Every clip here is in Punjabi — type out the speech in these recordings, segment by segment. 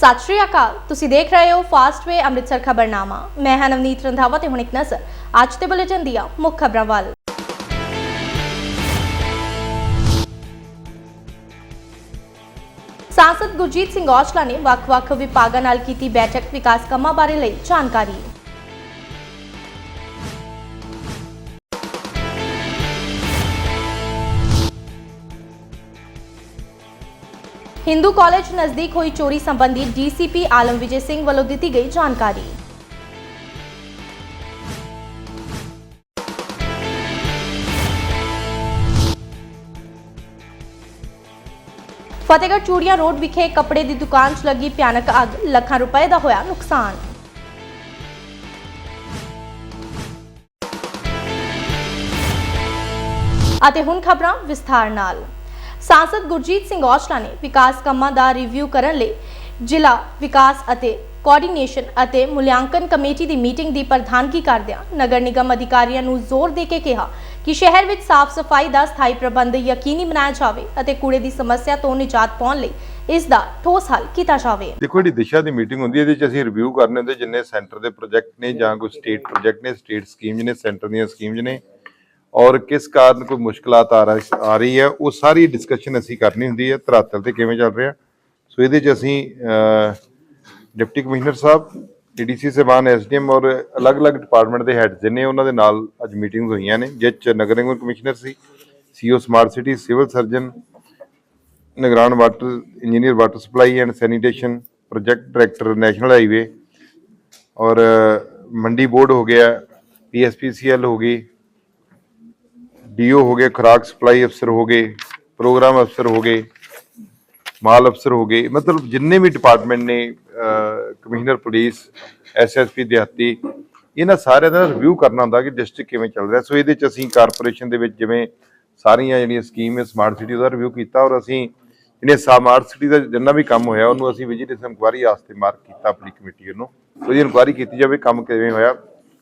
ਸਤਿ ਸ਼੍ਰੀ ਅਕਾਲ। ਤੁਸੀਂ ਦੇਖ ਰਹੇ ਹੋ ਫਾਸਟ ਵੇ ਅੰਮ੍ਰਿਤਸਰ ਖਬਰਨਾਮਾ। ਮੈਂ ਹਾਂ ਨਵਨੀਤ ਰੰਧਾਵਾ ਤੇ ਹੁਣ ਇੱਕ ਨਜ਼ਰ। ਅੱਜ ਦੇ ਬੁਲੇਟਿਨ ਦੀਆਂ ਮੁੱਖ ਖਬਰਾਂ ਵੱਲ। ਸਾਂਸਦ ਗੁਰਜੀਤ ਸਿੰਘ ਔਜਲਾ ਨੇ ਵੱਖ-ਵੱਖ ਵਿਭਾਗਾਂ ਨਾਲ ਕੀਤੀ ਬੈਠਕ ਵਿਕਾਸ ਕੰਮਾਂ ਬਾਰੇ ਲਈ ਜਾਣਕਾਰੀ। ਹਿੰਦੂ ਕਾਲਜ ਨਜ਼ਦੀਕ ਹੋਈ ਚੋਰੀ ਸੰਬੰਧੀ ਡੀਸੀਪੀ ਆਲਮ ਵਿਜੇ ਸਿੰਘ ਵੱਲੋਂ ਦਿੱਤੀ ਗਈ ਜਾਣਕਾਰੀ। ਫਤਿਹਗੜ੍ਹ ਚੂੜੀਆਂ ਰੋਡ ਵਿਖੇ ਕੱਪੜੇ ਦੀ ਦੁਕਾਨ 'ਚ ਲੱਗੀ ਭਿਆਨਕ ਅੱਗ, ਲੱਖਾਂ ਰੁਪਏ ਦਾ ਹੋਇਆ ਨੁਕਸਾਨ। ਅਤੇ ਹੁਣ ਖਬਰਾਂ ਵਿਸਥਾਰ ਨਾਲ। ਸਾਂਸਦ ਗੁਰਜੀਤ ਸਿੰਘ ਔਜਲਾ ਨੇ ਵਿਕਾਸ ਕੰਮਾਂ ਦਾ ਰਿਵਿਊ ਕਰਨ ਲਈ ਜ਼ਿਲ੍ਹਾ ਵਿਕਾਸ ਅਤੇ ਕੋਆਰਡੀਨੇਸ਼ਨ ਅਤੇ ਮੁਲਾਂਕਣ ਕਮੇਟੀ ਦੀ ਮੀਟਿੰਗ ਦੀ ਪ੍ਰਧਾਨਗੀ ਕਰਦਿਆਂ ਨਗਰ ਨਿਗਮ ਅਧਿਕਾਰੀਆਂ ਨੂੰ ਜ਼ੋਰ ਦੇ ਕੇ ਕਿਹਾ ਕਿ ਸ਼ਹਿਰ ਵਿੱਚ ਸਾਫ਼ ਸਫ਼ਾਈ ਦਾ ਸਥਾਈ ਪ੍ਰਬੰਧ ਯਕੀਨੀ ਬਣਾਇਆ ਜਾਵੇ ਅਤੇ ਕੂੜੇ ਦੀ ਸਮੱਸਿਆ ਤੋਂ ਨਿਜਾਤ ਪਾਉਣ ਲਈ ਇਸ ਦਾ ਠੋਸ ਹੱਲ ਕੀਤਾ ਜਾਵੇ। ਦੇਖੋ, ਜਿਹੜੀ ਦਿਸ਼ਾ ਦੀ ਮੀਟਿੰਗ ਹੁੰਦੀ ਹੈ, ਇਹਦੇ ਵਿੱਚ ਅਸੀਂ ਰਿਵਿਊ ਕਰਨੇ ਹੁੰਦੇ, ਜਿੰਨੇ ਸੈਂਟਰ ਦੇ ਪ੍ਰੋਜੈਕਟ ਨੇ ਜਾਂ ਕੋਈ ਸਟੇਟ ਪ੍ਰੋਜੈਕਟ ਨੇ ਸਟੇਟ ਸਕੀਮਜ਼ ਨੇ ਸੈਂਟਰ ਦੀਆਂ ਸਕੀਮਜ਼ ਨੇ ਔਰ ਕਿਸ ਕਾਰਨ ਕੋਈ ਮੁਸ਼ਕਲਾਤ ਆ ਰਹੀ ਆ ਰਹੀ ਹੈ, ਉਹ ਸਾਰੀ ਡਿਸਕਸ਼ਨ ਅਸੀਂ ਕਰਨੀ ਹੁੰਦੀ ਹੈ, ਧਰਾਤਲ ਤੇ ਕਿਵੇਂ ਚੱਲ ਰਿਹਾ। ਸੋ ਇਹਦੇ 'ਚ ਅਸੀਂ ਡਿਪਟੀ ਕਮਿਸ਼ਨਰ ਸਾਹਿਬ ਡੀਡੀਸੀ ਸਾਹਿਬਾਨ ਐਸਡੀਐਮ ਔਰ ਅਲੱਗ-ਅਲੱਗ ਡਿਪਾਰਟਮੈਂਟ ਦੇ ਹੈਡਸ ਨੇ ਉਹਨਾਂ ਦੇ ਨਾਲ ਅੱਜ ਮੀਟਿੰਗਸ ਹੋਈਆਂ ਨੇ ਜਿਸ 'ਚ ਨਗਰ ਨਿਗਮ commissioner C CEO smart city, civil surgeon, ਨਿਗਰਾਨ water, engineer water supply and sanitation, project director national highway ਔਰ ਮੰਡੀ ਬੋਰਡ ਹੋ ਗਿਆ ਪੀਐਸਪੀਸੀਐਲ ਹੋ ਗਈ ਡੀਓ ਹੋ ਗਏ, ਖੁਰਾਕ ਸਪਲਾਈ ਅਫਸਰ ਹੋ ਗਏ, ਪ੍ਰੋਗਰਾਮ ਅਫਸਰ ਹੋ ਗਏ, ਮਾਲ ਅਫਸਰ ਹੋ ਗਏ, ਮਤਲਬ ਜਿੰਨੇ ਵੀ ਡਿਪਾਰਟਮੈਂਟ ਨੇ ਕਮਿਸ਼ਨਰ, ਪੁਲਿਸ ਐਸਐਸਪੀ ਦਿਹਾਤੀ, ਇਹਨਾਂ ਸਾਰਿਆਂ ਦਾ ਰਿਵਿਊ ਕਰਨਾ ਹੁੰਦਾ ਕਿ ਡਿਸਟ੍ਰਿਕਟ ਕਿਵੇਂ ਚੱਲ ਰਿਹਾ। ਸੋ ਇਹਦੇ ਚ ਅਸੀਂ ਕਾਰਪੋਰੇਸ਼ਨ ਦੇ ਵਿੱਚ ਜਿਵੇਂ ਸਾਰੀਆਂ ਜਿਹੜੀਆਂ ਸਕੀਮ ਹੈ ਸਮਾਰਟ ਸਿਟੀ ਦਾ ਰਿਵਿਊ ਕੀਤਾ ਔਰ ਅਸੀਂ ਇਹਨੇ ਸਮਾਰਟ ਸਿਟੀ ਦਾ ਜਿੰਨਾ ਵੀ ਕੰਮ ਹੋਇਆ, ਉਹਨੂੰ ਅਸੀਂ ਵਿਜੀਲੈਂਸ ਇਨਕੁਆਰੀ ਵਾਸਤੇ ਮਾਰਕ ਕੀਤਾ ਆਪਣੀ ਕਮੇਟੀ ਨੂੰ ਉਹਦੀ ਇਨਕੁਆਰੀ ਕੀਤੀ ਜਾਵੇ, ਕੰਮ ਕਿਵੇਂ ਹੋਇਆ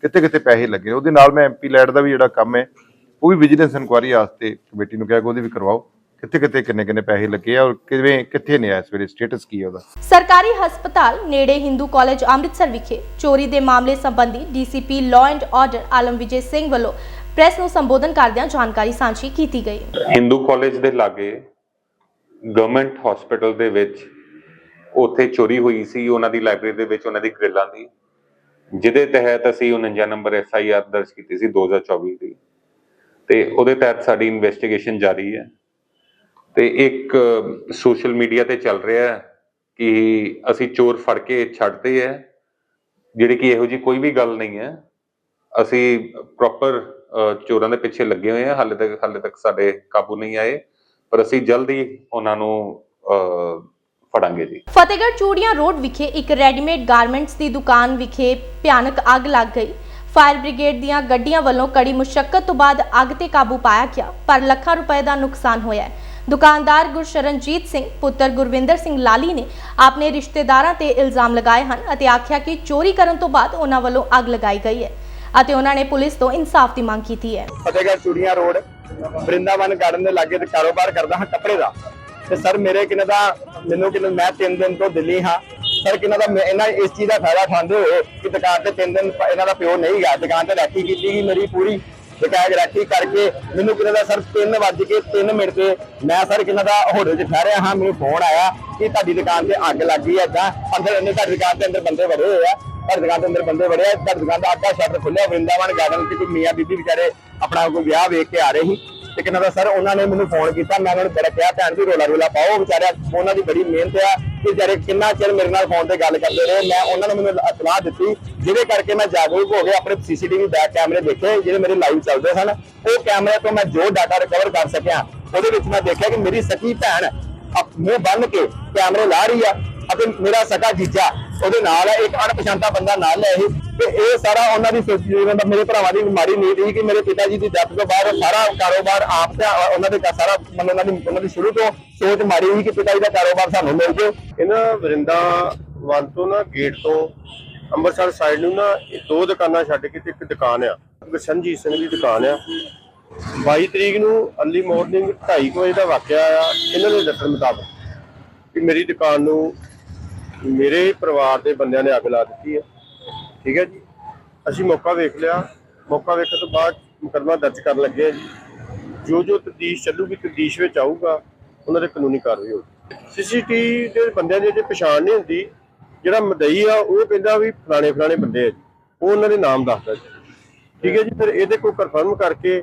ਕਿੱਥੇ ਕਿੱਥੇ ਪੈਸੇ ਲੱਗੇ ਉਹਦੇ ਨਾਲ ਮੈਂ ਐਮਪੀ ਲੈਟ ਦਾ ਵੀ ਜਿਹੜਾ ਕੰਮ ਹੈ ਉਹ ਵੀ ਵਿਜੀਲੈਂਸ ਇਨਕੁਆਰੀ ਵਾਸਤੇ ਕਮੇਟੀ ਨੂੰ ਕਿਹਾ ਕਿ ਉਹਦੀ ਵੀ ਕਰਵਾਓ। ਕਿੱਥੇ ਕਿੱਥੇ ਕਿੰਨੇ ਕਿੰਨੇ ਪੈਸੇ ਲੱਗੇ ਆ ਔਰ ਕਿਵੇਂ ਕਿੱਥੇ ਨੇ ਆ ਇਸ ਵੇਲੇ ਸਟੇਟਸ ਕੀ ਹੈ ਉਹਦਾ? ਸਰਕਾਰੀ ਹਸਪਤਾਲ ਨੇੜੇ ਹਿੰਦੂ ਕਾਲਜ ਅੰਮ੍ਰਿਤਸਰ ਵਿਖੇ ਚੋਰੀ ਦੇ ਮਾਮਲੇ ਸੰਬੰਧੀ DCP law and order Alam Vijay Singh ਵੱਲੋਂ ਪ੍ਰੈਸ ਨੂੰ ਸੰਬੋਧਨ ਕਰਦਿਆਂ ਜਾਣਕਾਰੀ ਸਾਂਝੀ ਕੀਤੀ ਗਈ। ਹਿੰਦੂ ਕਾਲਜ ਦੇ ਲਾਗੇ ਗਵਰਨਮੈਂਟ ਹਸਪੀਟਲ ਦੇ ਵਿੱਚ ਉੱਥੇ ਚੋਰੀ ਹੋਈ ਸੀ ਉਹਨਾਂ ਦੀ ਲਾਇਬ੍ਰੇਰੀ ਦੇ ਵਿੱਚ ਉਹਨਾਂ ਦੀ ਗ੍ਰਿਲਾਂ ਦੀ ਜਿਹਦੇ ਤਹਿਤ ਅਸੀਂ 49 ਨੰਬਰ ਐਫ ਆਈ ਆਰ ਦਰਜ ਕੀਤੀ ਸੀ 2024 ਦੀ। ਤੇ ਉਹਦੇ ਤਹਿਤ ਸਾਡੀ ਇਨਵੈਸਟੀਗੇਸ਼ਨ ਜਾਰੀ ਹੈ। ਤੇ ਇੱਕ ਸੋਸ਼ਲ ਮੀਡੀਆ ਤੇ ਚੱਲ ਰਿਹਾ ਹੈ ਕਿ ਅਸੀਂ ਚੋਰ ਫੜ ਕੇ ਛੱਡਦੇ ਹੈ, ਜਿਹੜੀ ਕਿ ਇਹੋ ਜੀ ਕੋਈ ਵੀ ਗੱਲ ਨਹੀਂ ਹੈ। ਅਸੀਂ ਪ੍ਰੋਪਰ ਚੋਰਾਂ ਦੇ ਪਿੱਛੇ ਲੱਗੇ ਹੋਏ ਹਾਂ, ਹਾਲੇ ਤੱਕ ਹਾਲੇ ਤੱਕ ਸਾਡੇ ਕਾਬੂ ਨਹੀਂ ਆਏ, ਪਰ ਅਸੀਂ ਜਲਦੀ ਉਹਨਾਂ ਨੂੰ ਫੜਾਂਗੇ ਜੀ। ਫਤਿਹਗੜ੍ਹ ਚੂੜੀਆਂ ਰੋਡ ਵਿਖੇ ਇੱਕ ਰੈਡੀਮੇਡ ਗਾਰਮੈਂਟਸ ਦੀ ਦੁਕਾਨ ਵਿਖੇ ਭਿਆਨਕ ਅੱਗ ਲੱਗ ਗਈ। ਫਾਇਰ ਬ੍ਰਿਗੇਡ ਦੀਆਂ ਗੱਡੀਆਂ ਵੱਲੋਂ ਕੜੀ ਮੁਸ਼ਕਲ ਤੋਂ ਬਾਅਦ ਅੱਗ ਤੇ ਕਾਬੂ ਪਾਇਆ ਗਿਆ, ਪਰ ਲੱਖਾਂ ਰੁਪਏ ਦਾ ਨੁਕਸਾਨ ਹੋਇਆ ਹੈ। ਦੁਕਾਨਦਾਰ ਗੁਰਸ਼ਰਨਜੀਤ ਸਿੰਘ, ਪੁੱਤਰ ਗੁਰਵਿੰਦਰ ਸਿੰਘ ਲਾਲੀ ਨੇ ਆਪਣੇ ਰਿਸ਼ਤੇਦਾਰਾਂ ਤੇ ਇਲਜ਼ਾਮ ਲਗਾਏ ਹਨ ਅਤੇ ਆਖਿਆ ਕਿ ਚੋਰੀ ਕਰਨ ਤੋਂ ਬਾਅਦ ਉਹਨਾਂ ਵੱਲੋਂ ਅੱਗ ਲਗਾਈ ਗਈ ਹੈ ਅਤੇ ਉਹਨਾਂ ਨੇ ਪੁਲਿਸ ਤੋਂ ਇਨਸਾਫ ਦੀ ਮੰਗ ਕੀਤੀ ਹੈ। ਫਤਿਹਗੜ੍ਹ ਚੂੜੀਆਂ ਰੋਡ ਬ੍ਰਿੰਦਾਵਨ ਗਾਰਡਨ ਦੇ ਲਾਗੇ ਤੇ ਕਾਰੋਬਾਰ ਕਰਦਾ ਹਾਂ ਕੱਪੜੇ ਦਾ। ਤੇ ਸਰ, ਮੇਰੇ ਕਿਨੇ ਦਾ, ਮੈਨੂੰ ਕਿਨੇ, ਮੈਂ 3 ਦਿਨ ਤੋਂ ਦਿੱਲੀ ਹਾਂ। ਸਰ ਇਹਨਾਂ ਦਾ ਇਹਨਾਂ ਇਸ ਚੀਜ਼ ਦਾ ਫਾਇਦਾ ਉਠਾਉਂਦੇ ਹੋਏ ਕਿ ਦੁਕਾਨ ਤੇ ਤਿੰਨ ਦਿਨ ਇਹਨਾਂ ਦਾ ਪਿਓ ਨਹੀਂ ਗਿਆ। ਦੁਕਾਨ ਤੇ ਰਾਖੀ ਕੀਤੀ ਗਈ ਮੇਰੀ ਪੂਰੀ। ਸ਼ਿਕਾਇਤ ਰਾਖੀ ਕਰਕੇ ਮੈਨੂੰ ਕਿਨੇ ਦਾ, ਸਰ 3 ਵਜੇ ਕੇ 3 ਮਿੰਟ ਤੇ ਮੈਂ ਸਰ ਕਿਨੇ ਦਾ ਹੋਟਲ 'ਚ ਠਹਿਰਿਆ ਹਾਂ। ਮੈਨੂੰ ਫੋਨ ਆਇਆ ਕਿ ਤੁਹਾਡੀ ਦੁਕਾਨ ਤੇ ਅੱਗ ਲੱਗ ਗਈ ਹੈ ਏਦਾਂ ਅੰਦਰ ਇਹਨੇ ਤੁਹਾਡੀ ਦੁਕਾਨ ਦੇ ਅੰਦਰ ਬੰਦੇ ਵੜੇ ਹੋਏ ਆ। ਤੁਹਾਡੀ ਦੁਕਾਨ ਦੇ ਅੰਦਰ ਬੰਦੇ ਵੜੇ ਆ। ਤੁਹਾਡੀ ਦੁਕਾਨ ਦਾ ਅੱਧਾ ਸ਼ਟਰ ਖੁੱਲਿਆ ਵਰਿੰਦਾਵਨ ਗਾਰਡਨ 'ਚ ਕੋਈ ਮੀਆਂ ਬੀਬੀ ਵਿਚਾਰੇ ਆਪਣਾ ਕੋਈ ਵਿਆਹ ਵੇਖ ਕੇ ਆ ਰਹੇ ਸੀ। ਤੇ ਕਿੰਨਾ ਦਾ ਸਰ, ਉਹਨਾਂ ਨੇ ਮੈਨੂੰ ਫੋਨ ਕੀਤਾ, ਮੈਂ ਉਹਨਾਂ ਨੂੰ ਬੜਾ ਕਿਹਾ, ਭੈਣ ਵੀ ਰੋਲਾ ਰੋਲਾ ਪਾਓ, ਵਿਚਾਰਿਆ, ਉਹਨਾਂ ਦੀ ਬੜੀ ਮਿਹਨਤ ਆ ਕਿ ਵਿਚਾਰੇ ਕਿੰਨਾ ਚਿਰ ਮੇਰੇ ਨਾਲ ਫੋਨ ਤੇ ਗੱਲ ਕਰਦੇ ਰਹੇ, ਮੈਂ ਉਹਨਾਂ ਨੂੰ ਮੈਨੂੰ ਇਤਲਾਹ ਦਿੱਤੀ, ਜਿਹਦੇ ਕਰਕੇ ਮੈਂ ਜਾਗਰੂਕ ਹੋ ਗਿਆ, ਆਪਣੇ ਸੀਸੀਟੀਵੀ ਬੈਕ ਕੈਮਰੇ ਦੇਖੇ, ਜਿਹੜੇ ਮੇਰੇ ਲਾਈਵ ਚੱਲਦੇ ਸਨ, ਉਹ ਕੈਮਰੇ ਤੋਂ ਮੈਂ ਜੋ ਡਾਟਾ ਰਿਕਵਰ ਕਰ ਸਕਿਆ, ਉਹਦੇ ਵਿੱਚ ਮੈਂ ਦੇਖਿਆ ਕਿ ਮੇਰੀ ਸਕੀ ਭੈਣ ਮੂੰਹ ਬੰਨ ਕੇ ਕੈਮਰੇ ਲਾ ਰਹੀ ਆ, ਅਤੇ ਮੇਰਾ ਸਕਾ ਜੀਜਾ ਉਹਦੇ ਨਾਲ ਹੈ ਇੱਕ ਅਣਪਛਾਤਾ ਬੰਦਾ ਨਾਲ ਹੈ ਇਹ ਤੇ ਇਹ ਸਾਰਾ ਉਹਨਾਂ ਦੀ ਸੋਚ ਦਾ, ਮੇਰੇ ਭਰਾਵਾਂ ਦੀ ਮਾੜੀ ਨੀਤ ਸੀ ਕਿ ਮੇਰੇ ਪਿਤਾ ਜੀ ਦੀ ਡੈਥ ਤੋਂ ਬਾਅਦ ਸਾਰਾ ਕਾਰੋਬਾਰ ਆਪ ਤੇ ਉਹਨਾਂ ਦੇ ਸਾਰਾ ਮਤਲਬ ਉਹਨਾਂ ਦੀ ਉਹਨਾਂ ਦੀ ਸ਼ੁਰੂ ਤੋਂ ਸੋਚ ਮਾੜੀ ਸੀ ਕਿ ਪਿਤਾ ਜੀ ਦਾ ਕਾਰੋਬਾਰ ਸਾਨੂੰ ਮਿਲ ਜੇ ਇਹਨਾਂ ਵਰਿੰਦਾਵਨ ਤੋਂ ਨਾ ਗੇਟ ਤੋਂ ਅੰਮ੍ਰਿਤਸਰ ਸਾਈਡ ਨੂੰ ਨਾ ਇਹ ਦੋ ਦੁਕਾਨਾਂ ਛੱਡ ਕੇ ਤੇ ਇੱਕ ਦੁਕਾਨ ਆ। ਗੁਰਸ਼ਨਜੀਤ ਸਿੰਘ ਦੀ ਦੁਕਾਨ ਆ। 22 ਤਰੀਕ ਨੂੰ ਅਰਲੀ ਮਾਰਨਿੰਗ 2:30 ਵਜੇ ਦਾ ਵਾਕਿਆ ਆ, ਇਹਨਾਂ ਦੇ ਦੱਸਣ ਮੁਤਾਬਕ ਕਿ ਮੇਰੀ ਦੁਕਾਨ ਨੂੰ ਮੇਰੇ ਪਰਿਵਾਰ ਦੇ ਬੰਦਿਆਂ ਨੇ ਅੱਗ ਲਾ ਦਿੱਤੀ ਹੈ। ਠੀਕ ਹੈ ਜੀ। ਅਸੀਂ ਮੌਕਾ ਵੇਖ ਲਿਆ। ਮੌਕਾ ਵੇਖਣ ਤੋਂ ਬਾਅਦ ਮੁਕੱਦਮਾ ਦਰਜ ਕਰਨ ਲੱਗੇ ਹਾਂ ਜੀ। ਜੋ ਜੋ ਤਫਤੀਸ਼ ਚੱਲੂਗੀ, ਤਫਤੀਸ਼ ਵਿੱਚ ਆਊਗਾ, ਉਹਨਾਂ ਦੇ ਕਾਨੂੰਨੀ ਕਾਰਵਾਈ ਹੋਊਗੀ। ਸੀਸੀਟੀਵੀ ਦੇ ਬੰਦਿਆਂ ਦੀ ਜੇ ਪਛਾਣ ਨਹੀਂ ਹੁੰਦੀ। ਜਿਹੜਾ ਮਦਈ ਆ, ਉਹ ਕਹਿੰਦਾ ਵੀ ਫਲਾਣੇ ਫਲਾਣੇ ਬੰਦੇ ਆ ਜੀ। ਉਹ ਉਹਨਾਂ ਦੇ ਨਾਮ ਦੱਸਦਾ ਜੀ। ਠੀਕ ਹੈ ਜੀ। ਫਿਰ ਇਹਦੇ ਕੋਲ ਕਨਫਰਮ ਕਰਕੇ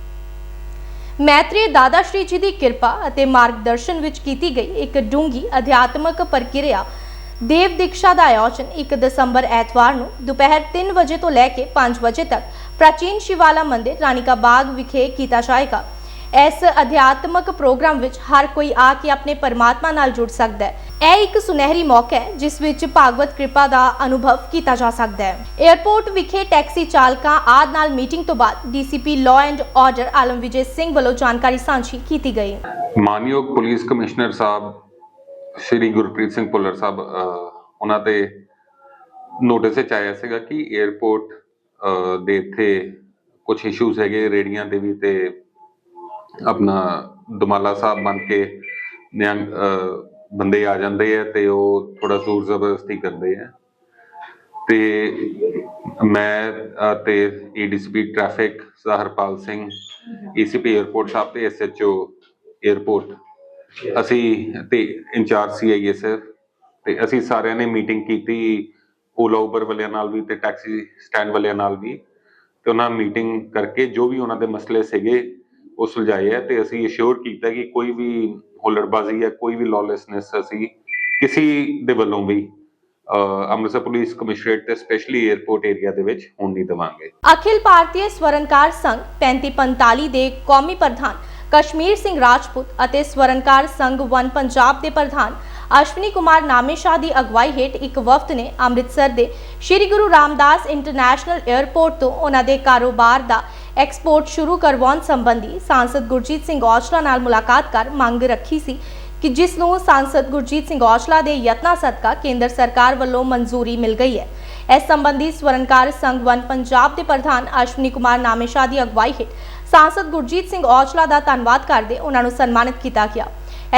ਮੈਤਰੀ ਦਾਦਾ ਸ਼੍ਰੀ ਜੀ ਦੀ ਕਿਰਪਾ ਅਤੇ ਮਾਰਗਦਰਸ਼ਨ ਵਿੱਚ ਕੀਤੀ ਗਈ ਇੱਕ ਡੂੰਗੀ ਅਧਿਆਤਮਕ ਪ੍ਰਕਿਰਿਆ ਦੇਵ ਦੀਕਸ਼ਾ ਦਾ ਆਯੋਜਨ 1 ਦਸੰਬਰ ਐਤਵਾਰ ਨੂੰ ਦੁਪਹਿਰ 3 ਵਜੇ ਤੋਂ ਲੈ ਕੇ 5 ਵਜੇ ਤੱਕ ਪ੍ਰਾਚੀਨ ਸ਼ਿਵਾਲਾ ਮੰਦਿਰ ਰਾਣੀਕਾ ਬਾਗ ਵਿਖੇ ਕੀਤਾ ਜਾਏਗਾ। ਇਸ ਅਧਿਆਤਮਕ ਪ੍ਰੋਗਰਾਮ ਵਿੱਚ ਹਰ ਕੋਈ ਆ ਕੇ ਆਪਣੇ ਪਰਮਾਤਮਾ ਨਾਲ ਜੁੜ ਸਕਦਾ ਹੈ। ਇਹ ਇੱਕ ਸੁਨਹਿਰੀ ਮੌਕਾ ਹੈ ਜਿਸ ਵਿੱਚ ਭਾਗਵਤ ਕਿਰਪਾ ਦਾ ਅਨੁਭਵ ਕੀਤਾ ਜਾ ਸਕਦਾ ਹੈ। 에ਅਰਪੋਰਟ ਵਿਖੇ ਟੈਕਸੀ ਚਾਲਕਾਂ ਆਦਿ ਨਾਲ ਮੀਟਿੰਗ ਤੋਂ ਬਾਅਦ DCP law and order Alam Singh ਵੱਲੋਂ ਜਾਣਕਾਰੀ ਸਾਂਝੀ ਕੀਤੀ ਗਈ। ਮਾਨਯੋਗ ਪੁਲਿਸ ਕਮਿਸ਼ਨਰ ਸਾਹਿਬ ਸ਼੍ਰੀ ਗੁਰਪ੍ਰੀਤ ਸਿੰਘ ਭੁੱਲਰ ਸਾਹਿਬ ਅਹ, ਉਹਨਾਂ ਤੇ ਨੋਟਿਸ ਵਿੱਚ ਆਇਆ ਸੀਗਾ ਕਿ 에ਅਰਪੋਰਟ ਦੇ ਇੱਥੇ ਕੁਝ ਇਸ਼ੂਜ਼ ਹੈਗੇ ਰੇੜੀਆਂ ਦੇ ਵੀ ਤੇ ਆਪਣਾ ਦਮਾਲਾ ਸਾਹਿਬ ਬਣ ਕੇ ਨਿਹੰਗ ਬੰਦੇ ਆ ਜਾਂਦੇ ਆ ਤੇ ਉਹ ਥੋੜਾ ਜ਼ੋਰ ਜ਼ਬਰਦਸਤੀ ਕਰਦੇ ਆ। ਤੇ ਮੈਂ ਤੇ ਏਡੀਸੀਪੀ ਟ੍ਰੈਫਿਕ ਜ਼ahirpal ਸਿੰਘ ਏਸੀਪੀ 에ਅਰਪੋਰਟ ਸਾਹਿਬ ਤੇ ਐਸਐਚਓ 에ਅਰਪੋਰਟ ਅਸੀਂ ਤੇ ਇੰਚਾਰਜ ਸੀਆਈਐਸਐਫ ਤੇ ਅਸੀਂ ਸਾਰਿਆਂ ਨੇ ਮੀਟਿੰਗ ਕੀਤੀ ਓਲਾ ਉਬਰ ਵਾਲਿਆਂ ਨਾਲ ਵੀ ਤੇ ਟੈਕਸੀ ਸਟੈਂਡ ਵਾਲਿਆਂ ਨਾਲ ਵੀ। ਤੇ ਉਹਨਾਂ ਮੀਟਿੰਗ ਕਰਕੇ ਜੋ ਵੀ ਉਹਨਾਂ ਦੇ ਮਸਲੇ ਸੀਗੇ ਉਹ ਸੁਲਝਾਏ ਆ ਤੇ ਅਸੀਂ ਅਸ਼ੋਰ ਕੀਤਾ ਕਿ ਕੋਈ ਵੀ ਹੁੱਲੜਬਾਜ਼ੀ ਜਾਂ ਕੋਈ ਵੀ ਲਾਲੈਸਨੈਸ ਅਸੀਂ ਕਿਸੇ ਦੇ ਵੱਲੋਂ ਵੀ ਅੰਮ੍ਰਿਤਸਰ ਪੁਲਿਸ ਕਮਿਸ਼ਨਰੇਟ ਤੇ ਸਪੈਸ਼ਲੀ 에ਅਰਪੋਰਟ ਏਰੀਆ ਦੇ ਵਿੱਚ ਹੋਣ ਨਹੀਂ ਦੇਵਾਂਗੇ। ਅਖਿਲ ਭਾਰਤੀ ਸਵਰਨਕਾਰ ਸੰਘ 3545 ਦੇ ਕੌਮੀ ਪ੍ਰਧਾਨ ਕਸ਼ਮੀਰ ਸਿੰਘ ਰਾਜਪੂਤ ਅਤੇ ਸਵਰਨਕਾਰ ਸੰਘ ਵਨ ਪੰਜਾਬ ਦੇ ਪ੍ਰਧਾਨ ਅਸ਼ਵਨੀ ਕੁਮਾਰ ਨਾਮੇਸ਼ਾ ਦੀ ਅਗਵਾਈ ਹੇਠ ਇੱਕ ਵਫਦ ਨੇ ਅੰਮ੍ਰਿਤਸਰ ਦੇ ਸ੍ਰੀ ਗੁਰੂ ਰਾਮਦਾਸ ਇੰਟਰਨੈਸ਼ਨਲ 에ਅਰਪੋਰਟ ਤੋਂ ਉਹਨਾਂ ਦੇ ਕਾਰੋਬਾਰ ਦਾ ਐਕਸਪੋਰਟ ਸ਼ੁਰੂ ਕਰਵਾਉਣ ਸੰਬੰਧੀ ਸਾਂਸਦ ਗੁਰਜੀਤ ਸਿੰਘ ਔਜਲਾ ਨਾਲ ਮੁਲਾਕਾਤ ਕਰ ਮੰਗ ਰੱਖੀ ਸੀ ਕਿ ਜਿਸ ਨੂੰ ਸਾਂਸਦ ਗੁਰਜੀਤ ਸਿੰਘ ਔਜਲਾ ਦੇ ਯਤਨਾਂ ਸਦਕਾ ਕੇਂਦਰ ਸਰਕਾਰ ਵੱਲੋਂ ਮਨਜ਼ੂਰੀ ਮਿਲ ਗਈ ਹੈ। ਇਸ ਸੰਬੰਧੀ ਸਵਰਨਕਾਰ ਸੰਘ ਵਨ ਪੰਜਾਬ ਦੇ ਪ੍ਰਧਾਨ ਅਸ਼ਵਨੀ ਕੁਮਾਰ ਨਾਮੇਸ਼ਾ ਦੀ ਅਗਵਾਈ ਹੇਠ ਸਾਂਸਦ ਗੁਰਜੀਤ ਸਿੰਘ ਔਜਲਾ ਦਾ ਧੰਨਵਾਦ ਕਰਦੇ ਉਹਨਾਂ ਨੂੰ ਸਨਮਾਨਿਤ ਕੀਤਾ ਗਿਆ।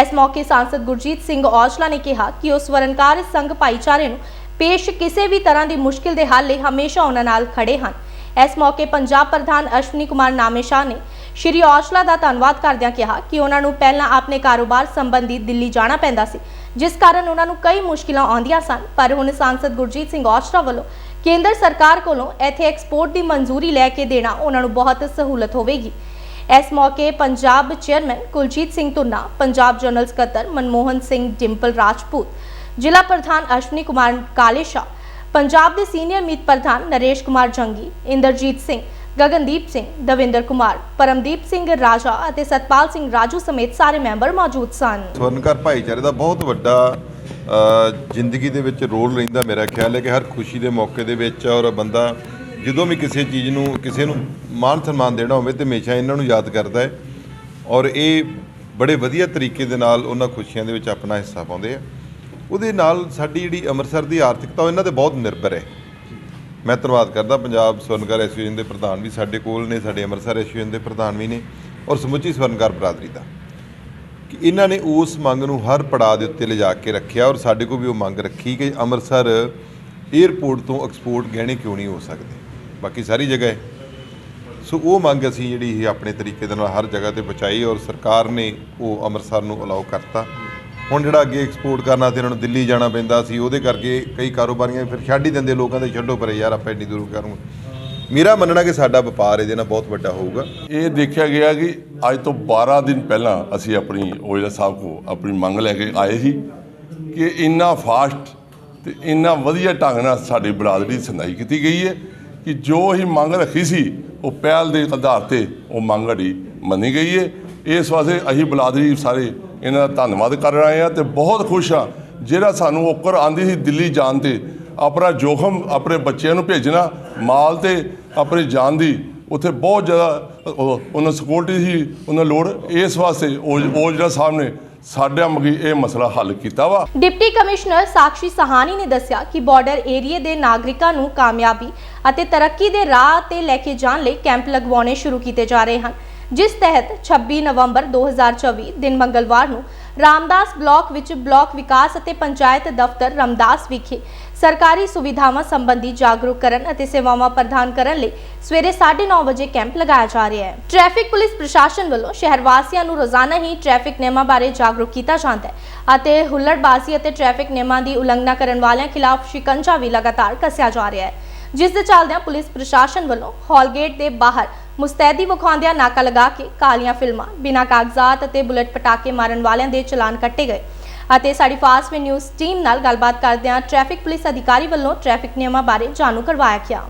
ਇਸ ਮੌਕੇ ਸਾਂਸਦ ਗੁਰਜੀਤ ਸਿੰਘ ਔਜਲਾ ਨੇ ਕਿਹਾ ਕਿ ਉਹ ਸਵਰਨਕਾਰ ਸੰਘ ਭਾਈਚਾਰੇ ਨੂੰ ਪੇਸ਼ ਕਿਸੇ ਵੀ ਤਰ੍ਹਾਂ ਦੀ ਮੁਸ਼ਕਿਲ ਦੇ ਹੱਲ ਲਈ ਹਮੇਸ਼ਾ ਉਹਨਾਂ ਨਾਲ ਖੜੇ ਹਨ। ਇਸ ਮੌਕੇ ਪੰਜਾਬ ਪ੍ਰਧਾਨ ਅਸ਼ਵਨੀ ਕੁਮਾਰ ਨਾਮੇਸ਼ਾ ਨੇ ਸ਼੍ਰੀ ਔਸ਼ਲਾ ਦਾ ਧੰਨਵਾਦ ਕਰਦਿਆਂ ਕਿਹਾ ਕਿ ਉਹਨਾਂ ਨੂੰ ਪਹਿਲਾਂ ਆਪਣੇ ਕਾਰੋਬਾਰ ਸੰਬੰਧੀ ਦਿੱਲੀ ਜਾਣਾ ਪੈਂਦਾ ਸੀ, ਜਿਸ ਕਾਰਨ ਉਹਨਾਂ ਨੂੰ ਕਈ ਮੁਸ਼ਕਿਲਾਂ ਆਉਂਦੀਆਂ ਸਨ, ਪਰ ਹੁਣ ਸਾਂਸਦ ਗੁਰਜੀਤ ਸਿੰਘ ਔਸ਼ਲਾ ਵੱਲੋਂ ਕੇਂਦਰ ਸਰਕਾਰ ਕੋਲੋਂ ਇੱਥੇ ਐਕਸਪੋਰਟ ਦੀ ਮਨਜ਼ੂਰੀ ਲੈ ਕੇ ਦੇਣਾ ਉਹਨਾਂ ਨੂੰ ਬਹੁਤ ਸਹੂਲਤ ਹੋਵੇਗੀ। ਇਸ ਮੌਕੇ ਪੰਜਾਬ ਚੇਅਰਮੈਨ ਕੁਲਜੀਤ ਸਿੰਘ ਧੁੰਨਾ, ਪੰਜਾਬ ਜਨਰਲ ਸਕੱਤਰ ਮਨਮੋਹਨ ਸਿੰਘ ਡਿੰਪਲ ਰਾਜਪੂਤ, ਜ਼ਿਲ੍ਹਾ ਪ੍ਰਧਾਨ ਅਸ਼ਵਨੀ ਕੁਮਾਰ ਕਾਲੇਸ਼ਾ ਪੰਜਾਬ ਦੇ ਸੀਨੀਅਰ ਮੀਤ ਪ੍ਰਧਾਨ ਨਰੇਸ਼ ਕੁਮਾਰ ਜੰਗੀ, ਇੰਦਰਜੀਤ ਸਿੰਘ, ਗਗਨਦੀਪ ਸਿੰਘ, ਦਵਿੰਦਰ ਕੁਮਾਰ, ਪਰਮਦੀਪ ਸਿੰਘ ਰਾਜਾ ਅਤੇ ਸਤਪਾਲ ਸਿੰਘ ਰਾਜੂ ਸਮੇਤ ਸਾਰੇ ਮੈਂਬਰ ਮੌਜੂਦ ਸਨ। ਸਵਰਨਕਾਰ ਭਾਈਚਾਰੇ ਦਾ ਬਹੁਤ ਵੱਡਾ ਜ਼ਿੰਦਗੀ ਦੇ ਵਿੱਚ ਰੋਲ ਰਹਿੰਦਾ ਮੇਰਾ ਖਿਆਲ ਹੈ ਕਿ ਹਰ ਖੁਸ਼ੀ ਦੇ ਮੌਕੇ ਦੇ ਵਿੱਚ ਔਰ ਬੰਦਾ ਜਦੋਂ ਵੀ ਕਿਸੇ ਚੀਜ਼ ਨੂੰ, ਕਿਸੇ ਨੂੰ ਮਾਨ ਸਨਮਾਨ ਦੇਣਾ ਹੋਵੇ ਤੇ ਹਮੇਸ਼ਾ ਇਹਨਾਂ ਨੂੰ ਯਾਦ ਕਰਦਾ ਹੈ। ਔਰ ਇਹ ਬੜੇ ਵਧੀਆ ਤਰੀਕੇ ਦੇ ਨਾਲ ਉਹਨਾਂ ਖੁਸ਼ੀਆਂ ਦੇ ਵਿੱਚ ਆਪਣਾ ਹਿੱਸਾ ਪਾਉਂਦੇ ਆ। ਉਹਦੇ ਨਾਲ ਸਾਡੀ ਜਿਹੜੀ ਅੰਮ੍ਰਿਤਸਰ ਦੀ ਆਰਥਿਕਤਾ, ਉਹ ਇਹਨਾਂ ਤੇ ਬਹੁਤ ਨਿਰਭਰ ਹੈ। ਮੈਂ ਧੰਨਵਾਦ ਕਰਦਾ, ਪੰਜਾਬ ਸਵਰਨਕਾਰ ਐਸੋਸੀਏਸ਼ਨ ਦੇ ਪ੍ਰਧਾਨ ਵੀ ਸਾਡੇ ਕੋਲ ਨੇ, ਸਾਡੇ ਅੰਮ੍ਰਿਤਸਰ ਐਸੋਸੀਏਸ਼ਨ ਦੇ ਪ੍ਰਧਾਨ ਵੀ ਨੇ ਔਰ ਸਮੁੱਚੀ ਸਵਰਨਕਾਰ ਬਰਾਦਰੀ ਦਾ। ਕਿ ਇਹਨਾਂ ਨੇ ਉਸ ਮੰਗ ਨੂੰ ਹਰ ਪੜਾਅ ਦੇ ਉੱਤੇ ਲਿਜਾ ਕੇ ਰੱਖਿਆ ਔਰ ਸਾਡੇ ਕੋਲ ਵੀ ਉਹ ਮੰਗ ਰੱਖੀ ਕਿ ਅੰਮ੍ਰਿਤਸਰ 에ਅਰਪੋਰਟ ਤੋਂ ਐਕਸਪੋਰਟ ਗਹਿਣੇ ਕਿਉਂ ਨਹੀਂ ਹੋ ਸਕਦੇ? ਬਾਕੀ ਸਾਰੀ ਜਗ੍ਹਾ ਹੈ। ਸੋ ਉਹ ਮੰਗ ਅਸੀਂ ਜਿਹੜੀ ਆਪਣੇ ਤਰੀਕੇ ਦੇ ਨਾਲ ਹਰ ਜਗ੍ਹਾ ਤੇ ਪਹੁੰਚਾਈ ਔਰ ਸਰਕਾਰ ਨੇ ਉਹ ਅੰਮ੍ਰਿਤਸਰ ਨੂੰ ਅਲਾਉ ਕਰਤਾ। ਹੁਣ ਜਿਹੜਾ ਅੱਗੇ ਐਕਸਪੋਰਟ ਕਰਨਾ ਤੇ ਇਹਨਾਂ ਨੂੰ ਦਿੱਲੀ ਜਾਣਾ ਪੈਂਦਾ ਸੀ, ਉਹਦੇ ਕਰਕੇ ਕਈ ਕਾਰੋਬਾਰੀਆਂ ਫਿਰ ਛੱਡ ਹੀ ਦਿੰਦੇ, ਲੋਕਾਂ ਦੇ ਛੱਡੋ ਪਰੇ ਯਾਰ, ਆਪਾਂ ਇੰਨੀ ਦੂਰ ਕਰੂੰਗੇ ਮੇਰਾ ਮੰਨਣਾ ਕਿ ਸਾਡਾ ਵਪਾਰ ਇਹਦੇ ਨਾਲ ਬਹੁਤ ਵੱਡਾ ਹੋਊਗਾ। ਇਹ ਦੇਖਿਆ ਗਿਆ ਕਿ ਅੱਜ ਤੋਂ 12 ਦਿਨ ਪਹਿਲਾਂ ਅਸੀਂ ਆਪਣੀ ਓਇਲਾ ਸਾਹਿਬ ਕੋ ਆਪਣੀ ਮੰਗ ਲੈ ਕੇ ਆਏ ਸੀ ਕਿ ਇੰਨਾ ਫਾਸਟ ਤੇ ਇੰਨਾ ਵਧੀਆ ਢੰਗ ਨਾਲ ਸਾਡੀ ਬਰਾਦਰੀ ਦੀ ਸੁਣਾਈ ਕੀਤੀ ਗਈ ਹੈ ਕਿ ਜੋ ਹੀ ਮੰਗ ਰੱਖੀ ਸੀ, ਉਹ ਪਹਿਲ ਦੇ ਆਧਾਰ ਤੇ ਉਹ ਮੰਗ ਸਾਡੀ ਮੰਨੀ ਗਈ ਹੈ। ਇਸ ਵਾਸਤੇ ਅਸੀਂ ਬਰਾਦਰੀ ਸਾਰੇ ਇਹਨਾਂ ਦਾ ਧੰਨਵਾਦ ਕਰ ਰਹੇ ਹਾਂ ਤੇ ਬਹੁਤ ਖੁਸ਼ ਹਾਂ। ਜਿਹੜਾ ਸਾਨੂੰ ਓਕਰ ਆਂਦੀ ਸੀ ਦਿੱਲੀ ਜਾਣ ਤੇ, ਆਪਣਾ ਜੋਖਮ ਆਪਣੇ ਬੱਚਿਆਂ ਨੂੰ ਭੇਜਣਾ, ਮਾਲ ਤੇ ਆਪਣੀ ਜਾਨ ਦੀ, ਉੱਥੇ ਬਹੁਤ ਜ਼ਿਆਦਾ, ਉਹ- ਉਹਨਾਂ ਸਿਕਿਉਰਿਟੀ ਸੀ ਉਹਨਾਂ ਲੋੜ। ਇਸ ਵਾਸਤੇ ਉਹ ਜਿਹੜਾ ਸਾਹਿਬ ਨੇ ਸਾਡਾ ਮਗੀ ਇਹ ਮਸਲਾ ਹੱਲ ਕੀਤਾ ਵਾ। ਡਿਪਟੀ ਕਮਿਸ਼ਨਰ ਸਾਕਸ਼ੀ ਸਹਾਨੀ ਨੇ ਦੱਸਿਆ ਕਿ ਬਾਰਡਰ ਏਰੀਏ ਦੇ ਨਾਗਰਿਕਾਂ ਨੂੰ ਕਾਮਯਾਬੀ ਅਤੇ ਤਰੱਕੀ ਦੇ ਰਾਹ ਤੇ ਲੈ ਕੇ ਜਾਣ ਲਈ ਕੈਂਪ ਲਗਵਾਉਣੇ ਸ਼ੁਰੂ ਕੀਤੇ ਜਾ ਰਹੇ ਹਨ। ਜਿਸ ਤਹਿਤ 26 ਨਵੰਬਰ 2024 ਦਿਨ ਮੰਗਲਵਾਰ ਨੂੰ ਰਾਮਦਾਸ ਬਲਾਕ ਵਿੱਚ ਬਲਾਕ ਵਿਕਾਸ ਅਤੇ ਪੰਚਾਇਤ ਦਫ਼ਤਰ ਰਮਦਾਸ ਵਿਖੇ ਸਰਕਾਰੀ ਸੁਵਿਧਾਵਾਂ ਸੰਬੰਧੀ ਜਾਗਰੂਕ ਕਰਨ ਅਤੇ ਸੇਵਾਵਾਂ ਪ੍ਰਦਾਨ ਕਰਨ ਲਈ ਸਵੇਰੇ 9:30 ਵਜੇ ਕੈਂਪ ਲਗਾਇਆ ਜਾ ਰਿਹਾ ਹੈ। ਟ੍ਰੈਫਿਕ ਪੁਲਿਸ ਪ੍ਰਸ਼ਾਸਨ ਵੱਲੋਂ ਸ਼ਹਿਰ ਵਾਸੀਆਂ ਨੂੰ ਰੋਜ਼ਾਨਾ ਹੀ ਟ੍ਰੈਫਿਕ ਨਿਯਮਾਂ ਬਾਰੇ ਜਾਗਰੂਕ ਕੀਤਾ ਜਾਂਦਾ ਹੈ ਅਤੇ ਹੁੱਲੜਬਾਜ਼ੀ ਅਤੇ ਟ੍ਰੈਫਿਕ ਨਿਯਮਾਂ ਦੀ ਉਲੰਘਣਾ ਕਰਨ ਵਾਲਿਆਂ ਖਿਲਾਫ ਸ਼ਿਕੰਜਾ ਵੀ ਲਗਾਤਾਰ ਕੱਸਿਆ ਜਾ ਰਿਹਾ ਹੈ। ਜਿਸ ਦੇ ਚੱਲਦਿਆਂ ਪੁਲਿਸ ਪ੍ਰਸ਼ਾਸਨ ਵੱਲੋਂ ਹਾਲਗੇਟ ਦੇ ਬਾਹਰ ਮੁਸਤੈਦੀ ਵਿਖਾਉਂਦਿਆਂ ਨਾਕਾ ਲਗਾ ਕੇ ਕਾਲੀਆਂ ਫਿਲਮਾਂ, ਬਿਨਾਂ ਕਾਗਜ਼ਾਤ ਅਤੇ ਬੁਲਟ ਪਟਾਕੇ ਮਾਰਨ ਵਾਲਿਆਂ ਦੇ ਚਲਾਨ ਕੱਟੇ ਗਏ। ਅਤੇ ਸਾਡੀ ਫਾਸਟ ਨਿਊਜ਼ ਟੀਮ ਨਾਲ ਗੱਲਬਾਤ ਕਰਦਿਆਂ ਟ੍ਰੈਫਿਕ ਪੁਲਿਸ ਅਧਿਕਾਰੀ ਵੱਲੋਂ ਟ੍ਰੈਫਿਕ ਨਿਯਮਾਂ ਬਾਰੇ ਜਾਣੂ ਕਰਵਾਇਆ ਗਿਆ।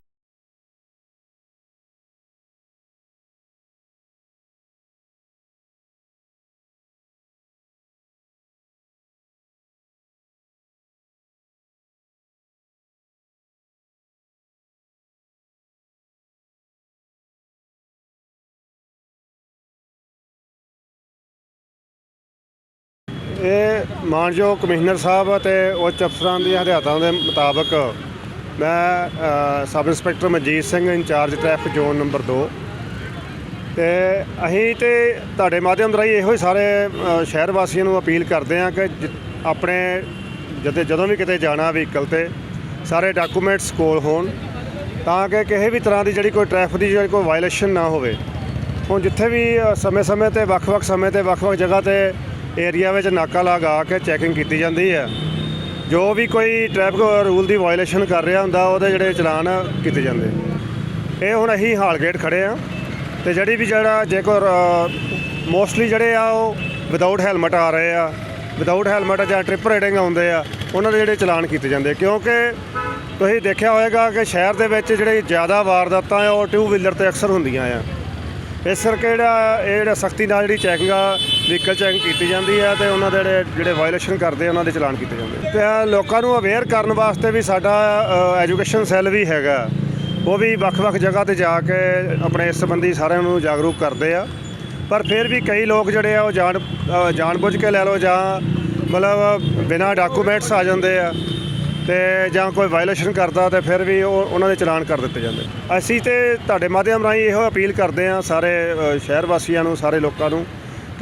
ਮਾਨਯੋਗ ਕਮਿਸ਼ਨਰ ਸਾਹਿਬ ਅਤੇ ਉੱਚ ਅਫਸਰਾਂ ਦੀਆਂ ਹਦਾਇਤਾਂ ਦੇ ਮੁਤਾਬਕ ਮੈਂ sub inspector Manjit Singh incharge traffic zone number 2 ਤੇ ਅਸੀਂ ਤੇ ਤੁਹਾਡੇ ਮਾਧਿਅਮ ਰਾਹੀਂ ਇਹੋ ਹੀ ਸਾਰੇ ਸ਼ਹਿਰ ਵਾਸੀਆਂ ਨੂੰ ਅਪੀਲ ਕਰਦੇ ਹਾਂ ਕਿ ਜ- ਆਪਣੇ ਜਦ, ਜਦੋਂ ਵੀ ਕਿਤੇ ਜਾਣਾ ਵਹੀਕਲ ਤੇ ਸਾਰੇ ਡਾਕੂਮੈਂਟਸ ਕੋਲ ਹੋਣ ਤਾਂ ਕਿ ਕਿਸੇ ਵੀ ਤਰ੍ਹਾਂ ਦੀ ਜਿਹੜੀ ਕੋਈ ਟ੍ਰੈਫਿਕ ਦੀ ਜਿਹੜੀ ਕੋਈ ਵਾਇਲੇਸ਼ਨ ਨਾ ਹੋਵੇ। ਹੁਣ ਜਿੱਥੇ ਵੀ ਸਮੇਂ-ਸਮੇਂ ਤੇ, ਵੱਖ-ਵੱਖ ਸਮੇਂ ਤੇ, ਵੱਖ-ਵੱਖ ਜਗ੍ਹਾ ਤੇ ਏਰੀਆ ਵਿੱਚ ਨਾਕਾ ਲਗਾ ਕੇ ਚੈਕਿੰਗ ਕੀਤੀ ਜਾਂਦੀ ਹੈ। ਜੋ ਵੀ ਕੋਈ ਟ੍ਰੈਫਿਕ ਰੂਲ ਦੀ ਵਾਇਲੇਸ਼ਨ ਕਰ ਰਿਹਾ ਹੁੰਦਾ, ਉਹਦੇ ਜਿਹੜੇ ਚਲਾਨ ਕੀਤੇ ਜਾਂਦੇ। ਇਹ ਹੁਣ ਅਸੀਂ ਹਾਲਗੇਟ ਖੜੇ ਆ ਤੇ ਜਿਹੜੀ ਵੀ ਜਿਹੜਾ ਜੇਕਰ ਮੋਸਟਲੀ ਜਿਹੜੇ ਆ ਉਹ ਵਿਦਆਊਟ ਹੈਲਮਟ ਆ ਰਹੇ ਆ ਵਿਦਆਊਟ ਹੈਲਮਟ ਜਾਂ ਟ੍ਰਿਪ ਰਾਈਡਿੰਗ ਆਉਂਦੇ ਆ, ਉਹਨਾਂ ਦੇ ਜਿਹੜੇ ਚਲਾਨ ਕੀਤੇ ਜਾਂਦੇ ਕਿਉਂਕਿ ਤੁਸੀਂ ਦੇਖਿਆ ਹੋਵੇਗਾ ਕਿ ਸ਼ਹਿਰ ਦੇ ਵਿੱਚ ਜਿਹੜੇ ਜ਼ਿਆਦਾ ਵਾਰਦਾਤਾਂ ਆ, ਉਹ ਟੂ ਵੀਲਰ ਤੇ ਅਕਸਰ ਹੁੰਦੀਆਂ ਆ। ਇਸ ਕਰਕੇ ਜਿਹੜਾ ਇਹ ਜਿਹੜਾ ਸਖਤੀ ਨਾਲ ਜਿਹੜੀ ਚੈਕਿੰਗ ਆ ਵਹੀਕਲ ਚੈਕਿੰਗ ਕੀਤੀ ਜਾਂਦੀ ਹੈ ਤੇ ਉਹਨਾਂ ਦੇ ਜਿਹੜੇ ਜਿਹੜੇ ਵਾਇਲੇਸ਼ਨ ਕਰਦੇ ਉਹਨਾਂ ਦੇ ਚਲਾਨ ਕੀਤੇ ਜਾਂਦੇ ਤੇ ਆਹ ਲੋਕਾਂ ਨੂੰ ਅਵੇਅਰ ਕਰਨ ਵਾਸਤੇ ਵੀ ਸਾਡਾ ਐਜੂਕੇਸ਼ਨ ਸੈੱਲ ਵੀ ਹੈਗਾ। ਉਹ ਵੀ ਵੱਖ-ਵੱਖ ਜਗ੍ਹਾ ਤੇ ਜਾ ਕੇ ਆਪਣੇ ਇਸ ਸੰਬੰਧੀ ਸਾਰਿਆਂ ਨੂੰ ਜਾਗਰੂਕ ਕਰਦੇ ਆ। ਪਰ ਫਿਰ ਵੀ ਕਈ ਲੋਕ ਜਿਹੜੇ ਆ ਉਹ ਜਾਣ ਅ, ਜਾਣਬੁੱਝ ਕੇ ਲੈ ਲਓ ਜਾਂ ਮਤਲਬ ਬਿਨਾਂ ਡਾਕੂਮੈਂਟਸ ਆ ਜਾਂਦੇ ਆ ਤੇ ਜਾਂ ਕੋਈ ਵਾਇਲੇਸ਼ਨ ਕਰਦਾ ਤੇ ਫਿਰ ਵੀ ਉਹ ਉਹਨਾਂ ਦੇ ਚਲਾਨ ਕਰ ਦਿੱਤੇ ਜਾਂਦੇ। ਅਸੀਂ ਤੇ ਤੁਹਾਡੇ ਮਾਧਿਅਮ ਰਾਹੀਂ ਇਹੋ ਅਪੀਲ ਕਰਦੇ ਆ ਸਾਰੇ ਸ਼ਹਿਰ ਵਾਸੀਆਂ ਨੂੰ ਸਾਰੇ ਲੋਕਾਂ ਨੂੰ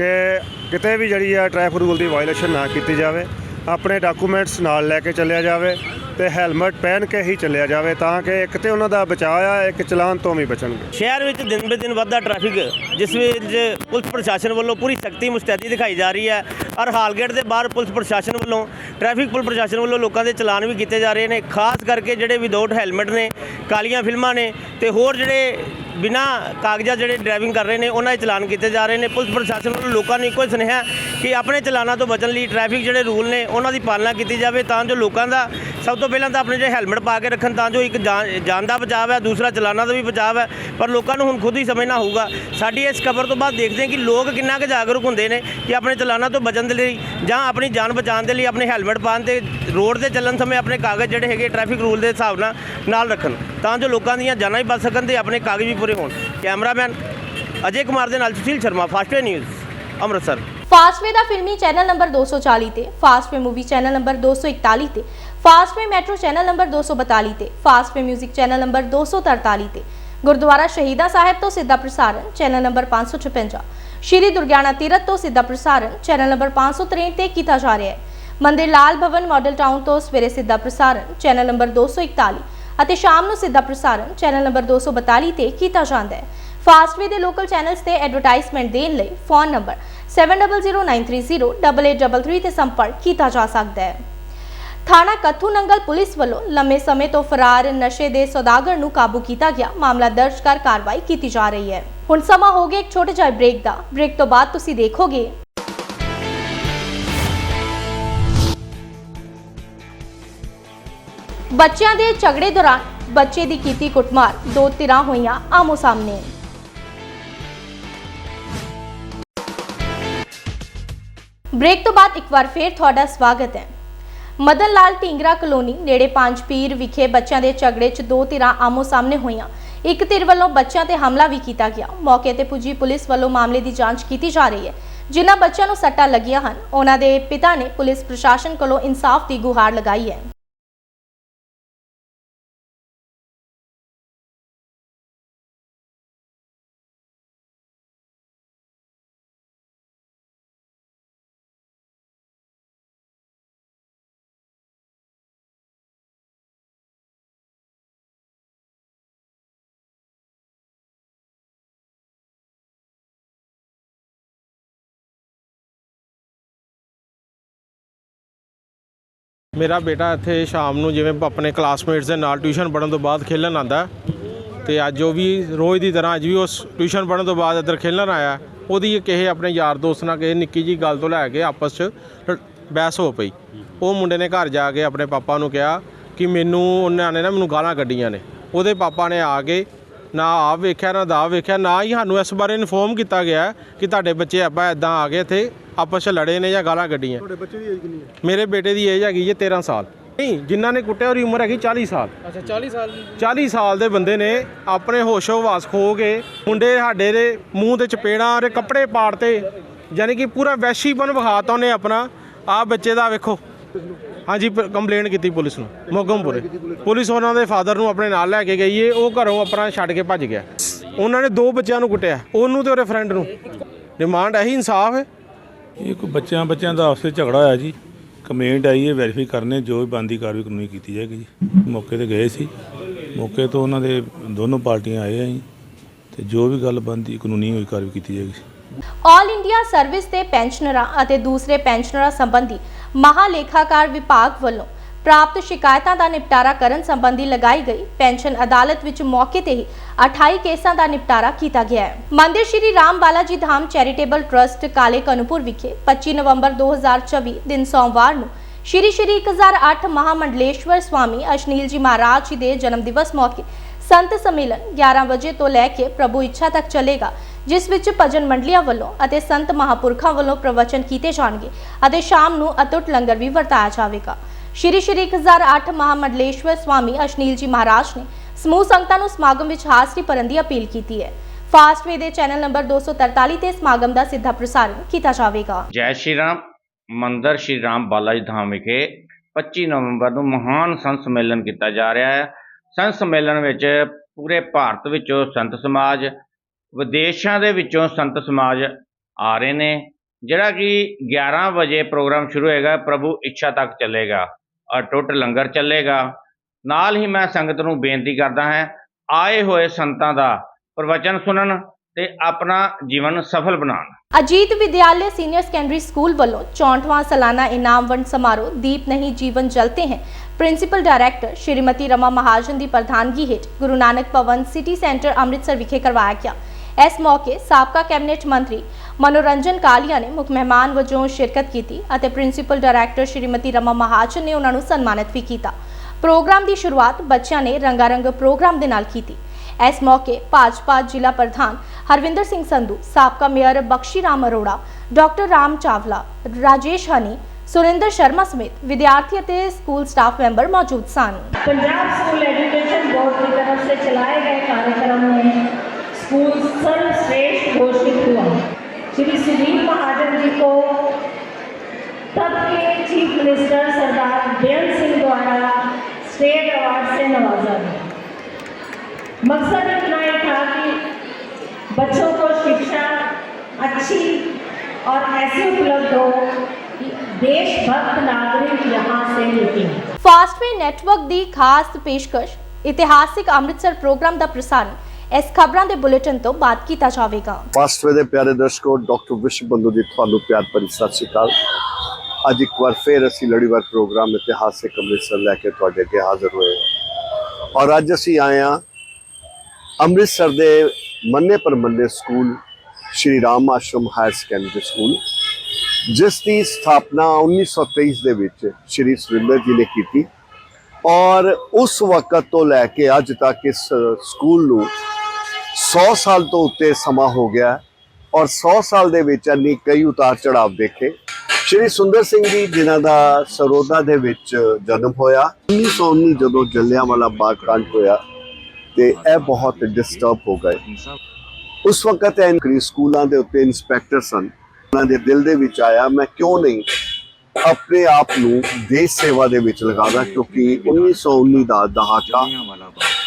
ਕਿ ਕਿਤੇ ਵੀ ਜਿਹੜੀ ਆ ਟ੍ਰੈਫਿਕ ਰੂਲ ਦੀ ਵਾਇਲੇਸ਼ਨ ਨਾ ਕੀਤੀ ਜਾਵੇ, ਆਪਣੇ ਡਾਕੂਮੈਂਟਸ ਨਾਲ ਲੈ ਕੇ ਚੱਲਿਆ ਜਾਵੇ ਤੇ ਹੈਲਮਟ ਪਹਿਨ ਕੇ ਹੀ ਚੱਲਿਆ ਜਾਵੇ ਤਾਂ ਕਿ ਇੱਕ ਤੇ ਉਹਨਾਂ ਦਾ ਬਚਾਅ ਆ, ਇੱਕ ਚਲਾਨ ਤੋਂ ਵੀ ਬਚਣਗੇ। ਸ਼ਹਿਰ ਵਿੱਚ ਦਿਨ ਬੇ ਦਿਨ ਵੱਧਦਾ ਟ੍ਰੈਫਿਕ ਜਿਸ ਵਿੱਚ ਪੁਲਿਸ ਪ੍ਰਸ਼ਾਸਨ ਵੱਲੋਂ ਪੂਰੀ ਸਖਤੀ ਮੁਸਤੈਦੀ ਦਿਖਾਈ ਜਾ ਰਹੀ ਹੈ ਔਰ ਹਾਲਗੇਟ ਦੇ ਬਾਹਰ ਪੁਲਿਸ ਪ੍ਰਸ਼ਾਸਨ ਵੱਲੋਂ ਟ੍ਰੈਫਿਕ ਪੁਲਿਸ ਪ੍ਰਸ਼ਾਸਨ ਵੱਲੋਂ ਲੋਕਾਂ ਦੇ ਚਲਾਨ ਵੀ ਕੀਤੇ ਜਾ ਰਹੇ ਨੇ, ਖਾਸ ਕਰਕੇ ਜਿਹੜੇ ਵਿਦਆਊਟ ਹੈਲਮਟ ਨੇ, ਕਾਲੀਆਂ ਫਿਲਮਾਂ ਨੇ ਤੇ ਹੋਰ ਜਿਹੜੇ ਬਿਨਾ ਕਾਗਜ਼ਾਂ ਜਿਹੜੇ ਡਰਾਈਵਿੰਗ ਕਰ ਰਹੇ ਨੇ, ਉਹਨਾਂ ਦੇ ਚਲਾਨ ਕੀਤੇ ਜਾ ਰਹੇ ਨੇ। ਪੁਲਿਸ ਪ੍ਰਸ਼ਾਸਨ ਵੱਲੋਂ ਲੋਕਾਂ ਨੂੰ ਇੱਕੋ ਹੀ ਸੁਨੇਹਾ ਕਿ ਆਪਣੇ ਚਲਾਨਾਂ ਤੋਂ ਬਚਣ ਲਈ ਟ੍ਰੈਫਿਕ ਜਿਹੜੇ ਰੂਲ ਨੇ, ਉਹਨਾਂ ਦੀ ਪਾਲਣਾ ਕੀਤੀ ਜਾਵੇ ਤਾਂ ਜੋ ਲੋਕਾਂ ਦਾ ਸਭ ਤੋਂ ਪਹਿਲਾਂ ਤਾਂ ਆਪਣੇ ਜਿਹੜੇ ਹੈਲਮਟ ਪਾ ਕੇ ਰੱਖਣ, ਤਾਂ ਜੋ ਇੱਕ ਜਾਨ ਜਾਨ ਦਾ ਬਚਾਅ ਹੈ, ਦੂਸਰਾ ਚਲਾਨਾਂ ਦਾ ਵੀ ਬਚਾਅ ਹੈ। ਪਰ ਲੋਕਾਂ ਨੂੰ ਹੁਣ ਖੁਦ ਹੀ ਸਮਝਣਾ ਹੋਊਗਾ। ਸਾਡੀ ਇਸ ਖਬਰ ਤੋਂ ਬਾਅਦ ਦੇਖਦੇ ਹਾਂ ਕਿ ਲੋਕ ਕਿੰਨਾ ਕੁ ਜਾਗਰੂਕ ਹੁੰਦੇ ਨੇ ਕਿ ਆਪਣੇ ਚਲਾਨਾਂ ਤੋਂ ਬਚਣ ਦੇ ਲਈ ਜਾਂ ਆਪਣੀ ਜਾਨ ਬਚਾਉਣ ਦੇ ਲਈ ਆਪਣੇ ਹੈਲਮਟ ਪਾਉਣ ਤੇ ਰੋਡ ਤੇ ਚੱਲਣ ਸਮੇਂ ਆਪਣੇ ਕਾਗਜ਼ ਜਿਹੜੇ ਹੈਗੇ ਟ੍ਰੈਫਿਕ ਰੂਲ ਦੇ ਹਿਸਾਬ ਨਾਲ ਨਾਲ ਰੱਖਣ। ਤਾਂ ਜੋ ਲੋਕਾਂ ਦੀਆਂ ਜਾਨਾਂ ਵੀ ਬਚ ਸਕਣ ਤੇ ਆਪਣੇ ਕਾਗਜ਼ ਵੀ ਪੂਰੇ ਹੋਣ। ਕੈਮਰਾਮੈਨ ਅਜੇ ਕੁਮਾਰ ਦੇ ਨਾਲ ਸੁਸ਼ੀਲ ਸ਼ਰਮਾ ਫਾਸਟਵੇ ਨਿਊਜ਼, ਅੰਮ੍ਰਿਤਸਰ। ਫਾਸਟਵੇ ਦਾ ਫਿਲਮੀ ਚੈਨਲ ਨੰਬਰ 240 ਤੇ ਫਾਸਟਵੇ ਮੂਵੀ ਚੈਨਲ ਨੰਬਰ 241 ਤੇ ਫਾਸਟਵੇ ਮੈਟਰੋ ਚੈਨਲ ਨੰਬਰ 242 ਤੇ ਫਾਸਟਵੇ 뮤직 ਚੈਨਲ ਨੰਬਰ 243 ਤੇ, ਗੁਰਦੁਆਰਾ ਸ਼ਹੀਦਾਂ ਸਾਹਿਬ ਤੋਂ ਸਿੱਧਾ ਪ੍ਰਸਾਰਣ ਚੈਨਲ ਨੰਬਰ 556 ਸ਼੍ਰੀ ਦੁਰਗਿਆਣਾ ਤੀਰਥ ਤੋਂ ਸਿੱਧਾ ਪ੍ਰਸਾਰਣ ਚੈਨਲ ਨੰਬਰ 563 ਤੇ ਕੀਤਾ ਜਾ ਰਿਹਾ ਹੈ। ਮੰਦਿਰ ਲਾਲ ਭਵਨ ਮਾਡਲ ਟਾਊਨ ਤੋਂ ਸਵੇਰੇ ਸਿੱਧਾ ਪ੍ਰਸਾਰਣ ਚੈਨਲ ਨੰਬਰ 241 ਅਤੇ ਸ਼ਾਮ ਨੂੰ ਸਿੱਧਾ ਪ੍ਰਸਾਰਣ। ਚੈਨਲ ਨੰਬਰ 242 ਤੇ ਕੀਤਾ ਜਾਂਦਾ ਹੈ। ਫਾਸਟਵੇ ਦੇ ਲੋਕਲ ਚੈਨਲਸ ਤੇ ਐਡਵਰਟਾਈਜ਼ਮੈਂਟ ਦੇਣ ਲਈ ਫੋਨ ਨੰਬਰ 7009308833 ਤੇ ਸੰਪਰਕ ਕੀਤਾ ਜਾ ਸਕਦਾ ਹੈ। ਥਾਣਾ ਕੱਥੂ ਨੰਗਲ ਪੁਲਿਸ ਵੱਲੋਂ ਲੰਮੇ ਸਮੇਂ ਤੋਂ ਫਰਾਰ ਨਸ਼ੇ ਦੇ ਸੌਦਾਗਰ ਨੂੰ ਕਾਬੂ ਕੀਤਾ ਗਿਆ। ਮਾਮਲਾ ਦਰਜ ਕਰ ਕਾਰਵਾਈ ਕੀਤੀ ਜਾ ਰਹੀ ਹੈ। ਹੁਣ ਸਮਾਂ ਹੋ ਗਿਆ ਇੱਕ ਛੋਟੇ ਜਿਹੇ ਬ੍ਰੇਕ ਦਾ। ਬ੍ਰੇਕ ਤੋਂ ਬਾਅਦ ਤੁਸੀਂ ਦੇਖੋਗੇ। ਬੱਚਿਆਂ ਦੇ ਝਗੜੇ ਦੌਰਾਨ ਬੱਚੇ ਦੀ ਕੀਤੀ ਕੁੱਟਮਾਰ। ਦੋ ਧਿਰਾਂ ਹੋਈਆਂ ਆਮੋ ਸਾਹਮਣੇ। ਬ੍ਰੇਕ ਤੋਂ ਬਾਅਦ ਇੱਕ ਵਾਰ ਫੇਰ ਤੁਹਾਡਾ ਸਵਾਗਤ ਹੈ। ਮਦਨ ਲਾਲ ਢੀਂਗਰਾ ਕਲੋਨੀ ਨੇੜੇ ਪੰਜ ਪੀਰ ਵਿਖੇ ਬੱਚਿਆਂ ਦੇ ਝਗੜੇ 'ਚ ਦੋ ਧਿਰਾਂ ਆਮੋ ਸਾਹਮਣੇ ਹੋਈਆਂ। ਇੱਕ ਧਿਰ ਵੱਲੋਂ ਬੱਚਿਆਂ ਤੇ ਹਮਲਾ ਵੀ ਕੀਤਾ ਗਿਆ। ਮੌਕੇ ਤੇ ਪੁੱਜੀ ਪੁਲਿਸ ਵੱਲੋਂ ਮਾਮਲੇ ਦੀ ਜਾਂਚ ਕੀਤੀ ਜਾ ਰਹੀ ਹੈ। ਜਿਨ੍ਹਾਂ ਬੱਚਿਆਂ ਨੂੰ ਸੱਟਾਂ ਲੱਗੀਆਂ ਹਨ, ਉਹਨਾਂ ਦੇ ਪਿਤਾ ਨੇ ਪੁਲਿਸ ਪ੍ਰਸ਼ਾਸਨ ਕੋਲੋਂ ਇਨਸਾਫ ਦੀ ਗੁਹਾਰ ਲਗਾਈ ਹੈ। ਮੇਰਾ ਬੇਟਾ ਇੱਥੇ ਸ਼ਾਮ ਨੂੰ ਜਿਵੇਂ ਆਪਣੇ ਕਲਾਸਮੇਟਸ ਦੇ ਨਾਲ ਟਿਊਸ਼ਨ ਪੜ੍ਹਨ ਤੋਂ ਬਾਅਦ ਖੇਲਣ ਆਂਦਾ ਤੇ ਅੱਜ ਉਹ ਵੀ ਰੋਜ਼ ਦੀ ਤਰ੍ਹਾਂ ਅੱਜ ਵੀ ਉਸ ਟਿਊਸ਼ਨ ਪੜ੍ਹਨ ਤੋਂ ਬਾਅਦ ਇੱਧਰ ਖੇਲਣ ਆਇਆ ਉਹਦੀ ਕਿਸੇ ਆਪਣੇ ਯਾਰ ਦੋਸਤ ਨਾਲ ਕਿਸੇ ਨਿੱਕੀ ਜੀ ਗੱਲ ਤੋਂ ਲੈ ਕੇ ਆਪਸ 'ਚ ਲ- ਬਹਿਸ ਹੋ ਪਈ। ਉਹ ਮੁੰਡੇ ਨੇ ਘਰ ਜਾ ਕੇ ਆਪਣੇ ਪਾਪਾ ਨੂੰ ਕਿਹਾ ਕਿ ਮੈਨੂੰ, ਉਹਨਾਂ ਨੇ ਨਾ ਮੈਨੂੰ ਗਾਲਾਂ ਕੱਢੀਆਂ ਨੇ। ਉਹਦੇ ਪਾਪਾ ਨੇ ਆ ਕੇ ਨਾ ਆਪ ਵੇਖਿਆ ਨਾ ਦਾ ਵੇਖਿਆ ਨਾ ਹੀ ਸਾਨੂੰ ਇਸ ਬਾਰੇ ਇਨਫੋਰਮ ਕੀਤਾ ਗਿਆ ਕਿ ਤੁਹਾਡੇ ਬੱਚੇ ਆਪਾਂ ਇਦਾਂ ਆ ਗਏ ਇੱਥੇ ਆਪਸ 'ਚ ਲੜੇ ਨੇ ਜਾਂ ਗਾਲਾਂ ਕੱਢੀਆਂ। ਤੁਹਾਡੇ ਬੱਚੇ ਦੀ ਏਜ ਕਿੰਨੀ ਹੈ? ਮੇਰੇ ਬੇਟੇ ਦੀ ਏਜ ਹੈਗੀ ਜੇ 13 ਸਾਲ। ਨਹੀਂ ਜਿਨ੍ਹਾਂ ਨੇ ਕੁੱਟਿਆ ਉਹਦੀ ਉਮਰ ਹੈਗੀ 40 ਸਾਲ। ਅੱਛਾ 40 ਸਾਲ 40 ਸਾਲ ਦੇ ਬੰਦੇ ਨੇ ਆਪਣੇ ਹੋਸ਼ੋ ਹਵਾਸ ਖੋ ਕੇ ਮੁੰਡੇ ਸਾਡੇ ਦੇ ਮੂੰਹ ਤੇ ਚਪੇੜਾਂ ਔਰ ਕੱਪੜੇ ਪਾੜਤੇ ਯਾਨੀ ਕਿ ਪੂਰਾ ਵੈਸ਼ੀਪਨ ਵਿਖਾਤਾ ਉਹਨੇ ਆਪਣਾ। ਆ ਬੱਚੇ ਦਾ ਵੇਖੋ। ਹਾਂਜੀ ਕੰਪਲੇਂਟ ਕੀਤੀ ਪੁਲਿਸ ਨੂੰ ਮੋਗਮਪੁਰੇ। ਪੁਲਿਸ ਉਹਨਾਂ ਦੇ ਫਾਦਰ ਨੂੰ ਆਪਣੇ ਨਾਲ ਲੈ ਕੇ ਗਈ ਏ ਉਹ ਘਰੋਂ ਆਪਣਾ ਛੱਡ ਕੇ ਭੱਜ ਗਿਆ। ਉਹਨਾਂ ਨੇ ਦੋ ਬੱਚਿਆਂ ਨੂੰ ਕੁੱਟਿਆ ਉਹਨੂੰ ਤੇ ਉਹਦੇ ਫਰੈਂਡ ਨੂੰ। ਡਿਮਾਂਡ ਇਹੀ ਇਨਸਾਫ ਹੈ ਇਹ ਕੋਈ ਬੱਚਿਆਂ ਬੱਚਿਆਂ ਦਾ ਆਪਸ ਵਿੱਚ ਝਗੜਾ ਹੋਇਆ ਜੀ। ਕਮੇਂਟ ਆਈ ਹੈ ਵੈਰੀਫਾਈ ਕਰਨੇ ਜੋ ਵੀ ਬੰਦੀ ਕਾਰਵਾਈ ਕਾਨੂੰਨੀ ਕੀਤੀ ਜਾਏਗੀ ਜੀ। ਮੌਕੇ ਤੇ ਗਏ ਸੀ। ਮੌਕੇ ਤੋਂ ਉਹਨਾਂ ਦੇ ਦੋਨੋਂ ਪਾਰਟੀਆਂ ਆਏ ਆ ਜੀ। ਤੇ ਜੋ ਵੀ ਗੱਲ ਬੰਦੀ ਕਾਨੂੰਨੀ ਹੋਈ ਕਾਰਵਾਈ ਕੀਤੀ ਜਾਏਗੀ ਆਲ ਇੰਡੀਆ ਸਰਵਿਸ ਦੇ ਪੈਨਸ਼ਨਰਾਂ ਅਤੇ ਦੂਸਰੇ ਪੈਨਸ਼ਨਰਾਂ ਸੰਬੰਧੀ ਮਹਾਲੇਖਾਕਾਰ ਵਿਭਾਗ ਵੱਲੋਂ ਪ੍ਰਾਪਤ ਸ਼ਿਕਾਇਤਾਂ ਦਾ ਨਿਪਟਾਰਾ ਕਰਨ ਸੰਬੰਧੀ ਲਗਾਈ ਗਈ ਪੈਨਸ਼ਨ ਅਦਾਲਤ ਵਿੱਚ ਮੌਕੇ ਤੇ ਹੀ 28 ਕੇਸਾਂ ਦਾ ਨਿਪਟਾਰਾ ਕੀਤਾ ਗਿਆ ਹੈ। ਮੰਦਿਰ ਸ਼੍ਰੀ ਰਾਮ ਬਾਲਾ ਜੀ ਧਾਮ ਚੈਰੀਟੇਬਲ ਟਰਸਟ ਕਾਲੇ ਕਨੂਪੁਰ ਵਿਖੇ 25 ਨਵੰਬਰ 2024 ਦਿਨ ਸੋਮਵਾਰ ਨੂੰ ਸ਼੍ਰੀ ਸ਼੍ਰੀ 1008 ਮਹਾਮੰਡਲੇਸ਼ਵਰ ਸਵਾਮੀ ਅਸ਼ਨੀਲ ਜੀ ਮਹਾਰਾਜ ਜੀ ਦੇ ਜਨਮ ਦਿਵਸ ਮੌਕੇ ਸੰਤ ਸੰਮੇਲਨ 11 ਵਜੇ ਤੋਂ ਲੈ ਕੇ ਪ੍ਰਭੂ ਇੱਛਾ ਤੱਕ ਚੱਲੇਗਾ। ਜਿਸ ਵਿੱਚ ਭਜਨ ਮੰਡਲੀਆਂ ਵੱਲੋਂ ਅਤੇ ਸੰਤ ਮਹਾਪੁਰਖਾਂ ਵੱਲੋਂ ਪ੍ਰਵਚਨ ਕੀਤੇ ਜਾਣਗੇ ਅਤੇ ਸ਼ਾਮ ਨੂੰ ਅਤੁੱਟ ਲੰਗਰ ਵੀ ਵਰਤਾਇਆ ਜਾਵੇਗਾ। ਸ਼੍ਰੀ ਸ਼੍ਰੀ 1008 ਮਹਾਮੰਡਲੇਸ਼ਵਰ ਸਵਾਮੀ ਅਸ਼ਨੀਲ ਜੀ ਮਹਾਰਾਜ ਨੇ ਸਮੂਹ ਸੰਗਤਾਂ ਨੂੰ ਸਮਾਗਮ ਵਿੱਚ ਹਾਜ਼ਰੀ ਭਰਨ ਦੀ ਅਪੀਲ ਕੀਤੀ ਹੈ। ਫਾਸਟਵੇ ਦੇ ਚੈਨਲ ਨੰਬਰ 243 ਤੇ ਸਮਾਗਮ ਦਾ ਸਿੱਧਾ ਪ੍ਰਸਾਰਣ ਕੀਤਾ ਜਾਵੇਗਾ। ਜੈ ਸ਼੍ਰੀ ਰਾਮ, ਮੰਦਰ ਸ਼੍ਰੀ ਰਾਮ ਬਾਲਾ ਜੀ ਧਾਮ ਵਿਖੇ 25 ਨਵੰਬਰ ਨੂੰ ਮਹਾਨ ਸੰਤ ਸੰਮੇਲਨ ਕੀਤਾ ਜਾ ਰਿਹਾ ਹੈ। ਸੰਤ ਸੰਮੇਲਨ ਵਿੱਚ ਪੂਰੇ ਭਾਰਤ ਵਿੱਚੋਂ ਸੰਤ ਸਮਾਜ ਵਿਦੇਸ਼ਾਂ ਦੇ ਵਿੱਚੋਂ ਸੰਤ ਸਮਾਜ ਆ ਰਹੇ ਨੇ, ਜਿਹੜਾ ਕਿ 11 ਵਜੇ ਪ੍ਰੋਗਰਾਮ ਸ਼ੁਰੂ ਹੋਏਗਾ, ਪ੍ਰਭੂ ਇੱਛਾ ਤੱਕ ਚੱਲੇਗਾ ਅਟੁੱਟ ਲੰਗਰ ਚੱਲੇਗਾ। ਨਾਲ ਹੀ ਮੈਂ ਸੰਗਤ ਨੂੰ ਬੇਨਤੀ ਕਰਦਾ ਹਾਂ, ਆਏ ਹੋਏ ਸੰਤਾਂ ਦਾ ਪ੍ਰਵਚਨ ਸੁਣਨ ਤੇ ਆਪਣਾ ਜੀਵਨ ਸਫਲ ਬਣਾਉਣ। Ajit Vidyalaya senior secondary school ਵੱਲੋਂ 64ਵਾਂ ਸਾਲਾਨਾ ਇਨਾਮ ਵੰਡ ਸਮਾਰੋਹ ਦੀਪ ਨਹੀਂ ਜੀਵਨ ਜਲਤੇ हैं ਪ੍ਰਿੰਸੀਪਲ ਡਾਇਰੈਕਟਰ ਸ਼੍ਰੀਮਤੀ ਰਮਾ ਮਹਾਜਨ ਦੀ ਪ੍ਰਧਾਨਗੀ ਹੇਠ ਗੁਰੂ ਨਾਨਕ ਭਵਨ ਸਿਟੀ ਸੈਂਟਰ ਅੰਮ੍ਰਿਤਸਰ ਵਿਖੇ ਕਰਵਾਇਆ ਗਿਆ। ਇਸ ਮੌਕੇ ਸਾਬਕਾ ਕੈਬਨਿਟ ਮੰਤਰੀ ਮਨੋਰੰਜਨ ਕਾਲੀਆ ਨੇ ਮੁੱਖ ਮਹਿਮਾਨ ਵਜੋਂ ਸ਼ਿਰਕਤ ਕੀਤੀ ਅਤੇ ਪ੍ਰਿੰਸੀਪਲ ਡਾਇਰੈਕਟਰ ਸ਼੍ਰੀਮਤੀ ਰਮਾ ਮਹਾਜਨ ਨੇ ਉਹਨਾਂ ਨੂੰ ਸਨਮਾਨਿਤ ਵੀ ਕੀਤਾ ਪ੍ਰੋਗਰਾਮ ਦੀ ਸ਼ੁਰੂਆਤ ਬੱਚਿਆਂ ਨੇ ਰੰਗਾਰੰਗ ਪ੍ਰੋਗਰਾਮ ਦੇ ਨਾਲ ਕੀਤੀ ਇਸ ਮੌਕੇ ਭਾਜਪਾ ਜ਼ਿਲ੍ਹਾ ਪ੍ਰਧਾਨ ਹਰਵਿੰਦਰ ਸਿੰਘ ਸੰਧੂ ਸਾਬਕਾ ਮੇਅਰ ਬਖਸ਼ੀ ਰਾਮ ਅਰੋੜਾ ਡਾਕਟਰ ਰਾਮ ਚਾਵਲਾ ਰਾਜੇਸ਼ ਹਨੀ ਸੁਰਿੰਦਰ ਸ਼ਰਮਾ ਸਮੇਤ ਵਿਦਿਆਰਥੀ ਅਤੇ ਸਕੂਲ ਸਟਾਫ ਮੈਂਬਰ ਮੌਜੂਦ ਸਨ पंजाब स्कूल एजुकेशन बोर्ड की तरफ से चलाए गए कार्यक्रम में स्कूल सर्वश्रेष्ठ घोषित हुआ श्री सुधीर महाजन जी को तब के चीफ मिनिस्टर सरदार बेअंत सिंह द्वारा स्टेट अवार्ड से नवाजा गया मकसद इतना ही था कि बच्चों को शिक्षा अच्छी और ऐसी उपलब्ध हो कि देशभक्त नागरिक यहाँ से निकलें ਫਾਸਟਵੇ ਨੈਟਵਰਕ ਦੀ ਖਾਸ ਪੇਸ਼ਕਸ਼ ਇਤਿਹਾਸਿਕ ਅੰਮ੍ਰਿਤਸਰ ਪ੍ਰੋਗਰਾਮ ਦਾ ਪ੍ਰਸਾਰਣ ਇਸ ਖਬਰਾਂ ਦੇ ਬੁਲੇਟਿਨ ਤੋਂ ਬਾਅਦ ਕੀਤਾ ਜਾਵੇਗਾ। ਫਾਸਟਵੇ ਦੇ ਪਿਆਰੇ ਦਰਸ਼ਕੋ, ਡਾਕਟਰ ਵਿਸ਼ਵ ਬੰਦੂ ਦੀ ਤੁਹਾਨੂੰ ਪਿਆਰ ਭਰੀ ਸਤਿ ਸ਼੍ਰੀ ਅਕਾਲ। ਅੱਜ ਇੱਕ ਵਾਰ ਫੇਰ ਅਸੀਂ ਲੜੀਵਾਰ ਪ੍ਰੋਗਰਾਮ ਇਤਿਹਾਸਿਕ ਅੰਮ੍ਰਿਤਸਰ ਲੈ ਕੇ ਤੁਹਾਡੇ ਅੱਗੇ ਹਾਜ਼ਰ ਹੋਏ ਔਰ ਅੱਜ ਅਸੀਂ ਆਏ ਹਾਂ ਅੰਮ੍ਰਿਤਸਰ ਦੇ ਮੰਨੇ ਪਰਮੰਨੇ school, Shri Ram Ashram higher secondary school, ਜਿਸ ਦੀ ਸਥਾਪਨਾ 1923 ਦੇ ਵਿੱਚ ਸ਼੍ਰੀ ਸੁਰਿੰਦਰ ਜੀ ਨੇ ਕੀਤੀ। ਔਰ ਉਸ ਵਕਤ ਤੋਂ ਲੈ ਕੇ ਅੱਜ ਤੱਕ ਇਸ ਸਕੂਲ ਨੂੰ 100 ਸਾਲ ਤੋਂ ਉੱਤੇ ਸਮਾਂ ਹੋ ਗਿਆ ਔਰ 100 ਸਾਲ ਦੇ ਵਿੱਚ ਅੰਨੀ ਕਈ ਉਤਾਰ ਚੜਾਵ ਦੇਖੇ। ਸ਼੍ਰੀ ਸੁੰਦਰ ਸਿੰਘ ਜੀ, ਜਿਨ੍ਹਾਂ ਦਾ ਸਰੋਦਾ ਦੇ ਵਿੱਚ ਜਨਮ ਹੋਇਆ 1919 ਜਦੋਂ ਜਲਿਆਂਵਾਲਾ ਬਾਗ ਕਾਂਡ ਹੋਇਆ ਤੇ ਇਹ ਬਹੁਤ ਡਿਸਟਰਬ ਹੋ ਗਏ। ਉਸ ਵਕਤ ਇਹ ਇਨਕਰੀ ਸਕੂਲਾਂ ਦੇ ਉੱਤੇ ਇੰਸਪੈਕਟਰ ਸਨ। ਉਹਨਾਂ ਦੇ ਦਿਲ ਦੇ ਵਿੱਚ ਆਇਆ, ਮੈਂ ਕਿਉਂ ਨਹੀਂ ਆਪਣੇ ਆਪ ਨੂੰ ਦੇਸ਼ ਸੇਵਾ ਦੇ ਵਿੱਚ ਲਗਾਦਾ ਕਿਉਂਕਿ 1919 ਦਾ ਦਹਾਕਾ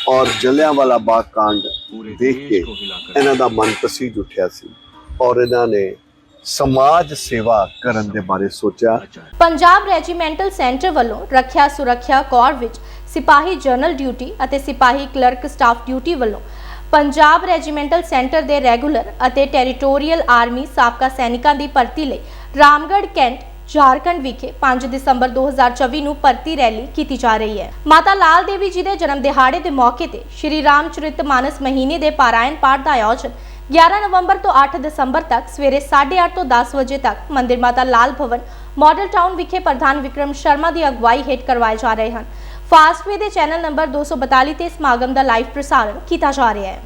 ਔਰ ਜਲਿਆਂਵਾਲਾ ਬਾਗ ਕਾਂਡ ਦੇਖ ਕੇ ਇਹਨਾਂ ਦਾ ਮਨ ਪਸੀਜ ਉੱਠਿਆ ਸੀ ਔਰ ਇਹਨਾਂ ਨੇ ਸਮਾਜ ਸੇਵਾ ਕਰਨ ਦੇ ਬਾਰੇ ਸੋਚਿਆ। ਪੰਜਾਬ ਰੈਜੀਮੈਂਟਲ ਸੈਂਟਰ ਵੱਲੋਂ ਰੱਖਿਆ ਸੁਰੱਖਿਆ ਕੋਰ ਵਿੱਚ ਸਿਪਾਹੀ ਜਨਰਲ ਡਿਊਟੀ ਅਤੇ ਸਿਪਾਹੀ ਕਲਰਕ ਸਟਾਫ ਡਿਊਟੀ ਵੱਲੋਂ ਪੰਜਾਬ ਰੈਜੀਮੈਂਟਲ ਸੈਂਟਰ ਦੇ ਰੈਗੂਲਰ ਅਤੇ ਟੈਰੀਟੋਰੀਅਲ ਆਰਮੀ ਸਾਬਕਾ ਸੈਨਿਕਾਂ ਦੀ ਭਰਤੀ ਲਈ ਰਾਮਗੜ੍ਹ ਕੈਂਟ ਝਾਰਖੰਡ ਵਿਖੇ 5 ਦਸੰਬਰ 2024 ਨੂੰ ਭਰਤੀ ਰੈਲੀ ਕੀਤੀ ਜਾ ਰਹੀ ਹੈ। ਮਾਤਾ ਲਾਲ ਦੇਵੀ ਜੀ ਦੇ ਜਨਮ ਦਿਹਾੜੇ ਦੇ ਮੌਕੇ ਤੇ ਸ਼੍ਰੀ ਰਾਮਚਰਿਤ ਮਹੀਨੇ ਦੇ ਪਾਰਾਇਣ ਪਾਠ ਦਾ ਆਯੋਜਨ 11 ਨਵੰਬਰ ਤੋਂ 8 ਦਸੰਬਰ ਤੱਕ ਸਵੇਰੇ 8:30 ਤੋਂ 10 ਵਜੇ ਤੱਕ ਮੰਦਿਰ ਮਾਤਾ ਲਾਲ ਭਵਨ, ਮਾਡਲ ਟਾਊਨ ਵਿਖੇ ਪ੍ਰਧਾਨ ਵਿਕਰਮ ਸ਼ਰਮਾ ਦੀ ਅਗਵਾਈ ਹੇਠ ਕਰਵਾਏ ਜਾ ਰਹੇ ਹਨ। ਫਾਸਟਵੇ ਦੇ ਚੈਨਲ ਨੰਬਰ 242 ਤੇ ਸਮਾਗਮ ਦਾ ਲਾਈਵ ਪ੍ਰਸਾਰਣ ਕੀਤਾ ਜਾ ਰਿਹਾ ਹੈ।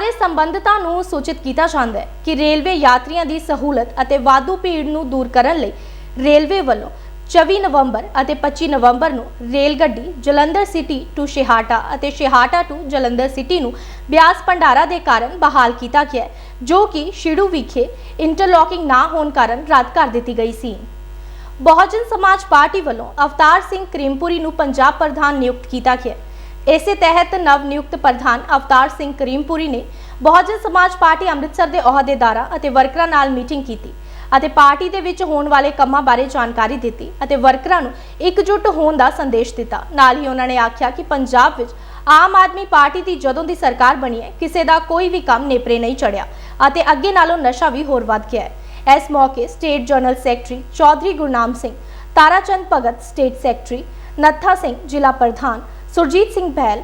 ਸਾਰੇ ਸੰਬੰਧਤਾਂ ਨੂੰ ਸੂਚਿਤ ਕੀਤਾ ਜਾਂਦਾ ਹੈ ਕਿ ਰੇਲਵੇ ਯਾਤਰੀਆਂ ਦੀ ਸਹੂਲਤ ਅਤੇ ਵਾਧੂ ਭੀੜ ਨੂੰ ਦੂਰ ਕਰਨ ਲਈ ਰੇਲਵੇ ਵੱਲੋਂ 24 ਨਵੰਬਰ ਅਤੇ 25 ਨਵੰਬਰ ਨੂੰ ਰੇਲ ਗੱਡੀ ਜਲੰਧਰ ਸਿਟੀ ਟੂ ਸ਼ਿਹਾਟਾ ਅਤੇ ਸ਼ਿਹਾਟਾ ਟੂ ਜਲੰਧਰ ਸਿਟੀ ਨੂੰ ਬਿਆਸ ਭੰਡਾਰਾ ਦੇ ਕਾਰਨ ਬਹਾਲ ਕੀਤਾ ਗਿਆ ਜੋ ਕਿ ਸ਼ਿੜੂ ਵਿਖੇ ਇੰਟਰਲੋਕਿੰਗ ਨਾ ਹੋਣ ਕਾਰਨ ਰੱਦ ਕਰ ਦਿੱਤੀ ਗਈ ਸੀ। ਬਹੁਜਨ ਸਮਾਜ ਪਾਰਟੀ ਵੱਲੋਂ ਅਵਤਾਰ ਸਿੰਘ ਕਰੀਮਪੁਰੀ ਨੂੰ ਪੰਜਾਬ ਪ੍ਰਧਾਨ ਨਿਯੁਕਤ ਕੀਤਾ ਗਿਆ ਇਸੇ ਤਹਿਤ ਨਵ ਨਿਯੁਕਤ ਪ੍ਰਧਾਨ ਅਵਤਾਰ ਸਿੰਘ ਕਰੀਮਪੁਰੀ ਨੇ ਬਹੁਜਨ ਸਮਾਜ ਪਾਰਟੀ ਅੰਮ੍ਰਿਤਸਰ ਦੇ ਅਹੁਦੇਦਾਰਾਂ ਅਤੇ ਵਰਕਰਾਂ ਨਾਲ ਮੀਟਿੰਗ ਕੀਤੀ ਅਤੇ ਪਾਰਟੀ ਦੇ ਵਿੱਚ ਹੋਣ ਵਾਲੇ ਕੰਮਾਂ ਬਾਰੇ ਜਾਣਕਾਰੀ ਦਿੱਤੀ ਅਤੇ ਵਰਕਰਾਂ ਨੂੰ ਇਕਜੁੱਟ ਹੋਣ ਦਾ ਸੰਦੇਸ਼ ਦਿੱਤਾ। ਨਾਲ ਹੀ ਉਹਨਾਂ ਨੇ ਆਖਿਆ ਕਿ ਪੰਜਾਬ ਵਿੱਚ ਆਮ ਆਦਮੀ ਪਾਰਟੀ ਦੀ ਜਦੋਂ ਦੀ ਸਰਕਾਰ ਬਣੀ ਹੈ, ਕਿਸੇ ਦਾ ਕੋਈ ਵੀ ਕੰਮ ਨੇਪਰੇ ਨਹੀਂ ਚੜਿਆ ਅਤੇ ਅੱਗੇ ਨਾਲੋਂ ਨਸ਼ਾ ਵੀ ਹੋਰ ਵੱਧ ਗਿਆ ਹੈ। ਇਸ ਮੌਕੇ state general secretary Chaudhary Gurnam Singh, Tarachand Bhagat state secretary, Nattha Singh ਜ਼ਿਲ੍ਹਾ ਪ੍ਰਧਾਨ ਸੁਰਜੀਤ ਸਿੰਘ ਬਹਿਲ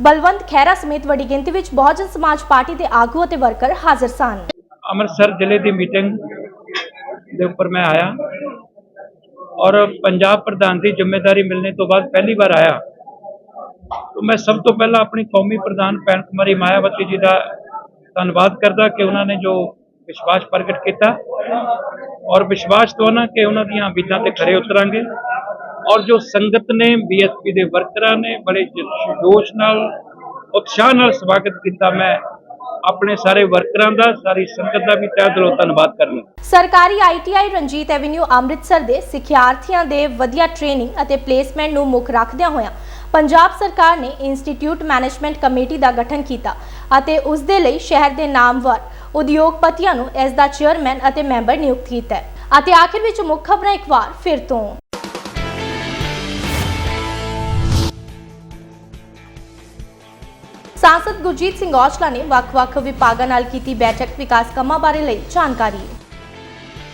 ਬਲਵੰਤ ਖਹਿਰਾ ਸਮੇਤ ਵੱਡੀ ਗਿਣਤੀ ਵਿੱਚ ਬਹੁਜਨ ਸਮਾਜ ਪਾਰਟੀ ਦੇ ਆਗੂ ਅਤੇ ਵਰਕਰ ਹਾਜ਼ਰ ਸਨ। ਅੰਮ੍ਰਿਤਸਰ ਜ਼ਿਲ੍ਹੇ ਦੀ ਮੀਟਿੰਗ ਦੇ ਉੱਪਰ ਮੈਂ ਆਇਆ ਔਰ ਪੰਜਾਬ ਪ੍ਰਧਾਨ ਦੀ ਜ਼ਿੰਮੇਵਾਰੀ ਮਿਲਣੇ ਤੋਂ ਬਾਅਦ ਪਹਿਲੀ ਵਾਰ ਆਇਆ। ਤਾਂ ਮੈਂ ਸਭ ਤੋਂ ਪਹਿਲਾਂ ਆਪਣੀ ਕੌਮੀ ਪ੍ਰਧਾਨ ਭੈਣ ਕੁਮਾਰੀ ਮਾਇਆਵਤੀ ਜੀ ਦਾ ਧੰਨਵਾਦ ਕਰਦਾ ਕਿ ਉਹਨਾਂ ਨੇ ਜੋ ਵਿਸ਼ਵਾਸ ਪ੍ਰਗਟ ਕੀਤਾ ਔਰ ਵਿਸ਼ਵਾਸ ਦਵਾਉਣਾ ਕਿ ਉਹਨਾਂ ਦੀਆਂ ਉਮੀਦਾਂ ਤੇ ਖਰੇ ਉਤਰਾਂਗੇ। ਔਰ ਜੋ ਸੰਗਤ ਨੇ ਬੀਐਸਪੀ ਦੇ ਵਰਕਰਾਂ ਨੇ ਬੜੇ ਜੋਸ਼ ਨਾਲ, ਉਤਸ਼ਾਹ ਨਾਲ ਸਵਾਗਤ ਕੀਤਾ, ਮੈਂ ਆਪਣੇ ਸਾਰੇ ਵਰਕਰਾਂ ਦਾ, ਸਾਰੀ ਸੰਗਤ ਦਾ ਵੀ ਤਹਿ ਦਿਲੋਂ ਧੰਨਵਾਦ ਕਰਨਾ। ਸਰਕਾਰੀ ਆਈਟੀਆਈ ਰਣਜੀਤ ਐਵਨਿਊ ਅੰਮ੍ਰਿਤਸਰ ਦੇ ਸਿੱਖਿਆਰਥੀਆਂ ਦੇ ਵਧੀਆ ਟ੍ਰੇਨਿੰਗ ਅਤੇ ਪਲੇਸਮੈਂਟ ਨੂੰ ਮੁੱਖ ਰੱਖਦਿਆਂ ਹੋਇਆਂ ਪੰਜਾਬ ਸਰਕਾਰ ਨੇ ਇੰਸਟੀਚਿਊਟ ਮੈਨੇਜਮੈਂਟ ਕਮੇਟੀ ਦਾ ਗਠਨ ਕੀਤਾ ਅਤੇ ਉਸ ਦੇ ਲਈ ਸ਼ਹਿਰ ਦੇ ਨਾਮਵਰ ਉਦਯੋਗਪਤੀਆਂ ਨੂੰ ਇਸ ਦਾ ਚੇਅਰਮੈਨ ਅਤੇ ਮੈਂਬਰ ਨਿਯੁਕਤ ਕੀਤਾ ਅਤੇ ਆਖਿਰ ਵਿੱਚ ਮੁੱਖ ਖਬਰਾਂ ਇੱਕ ਵਾਰ ਫਿਰ ਤੋਂ। ਸਾਂਸਦ ਗੁਰਜੀਤ ਸਿੰਘ ਔਜਲਾ ਨੇ ਵੱਖ-ਵੱਖ ਵਿਭਾਗਾਂ ਨਾਲ ਕੀਤੀ ਬੈਠਕ ਵਿਕਾਸ ਕੰਮਾਂ ਬਾਰੇ ਲਈ ਜਾਣਕਾਰੀ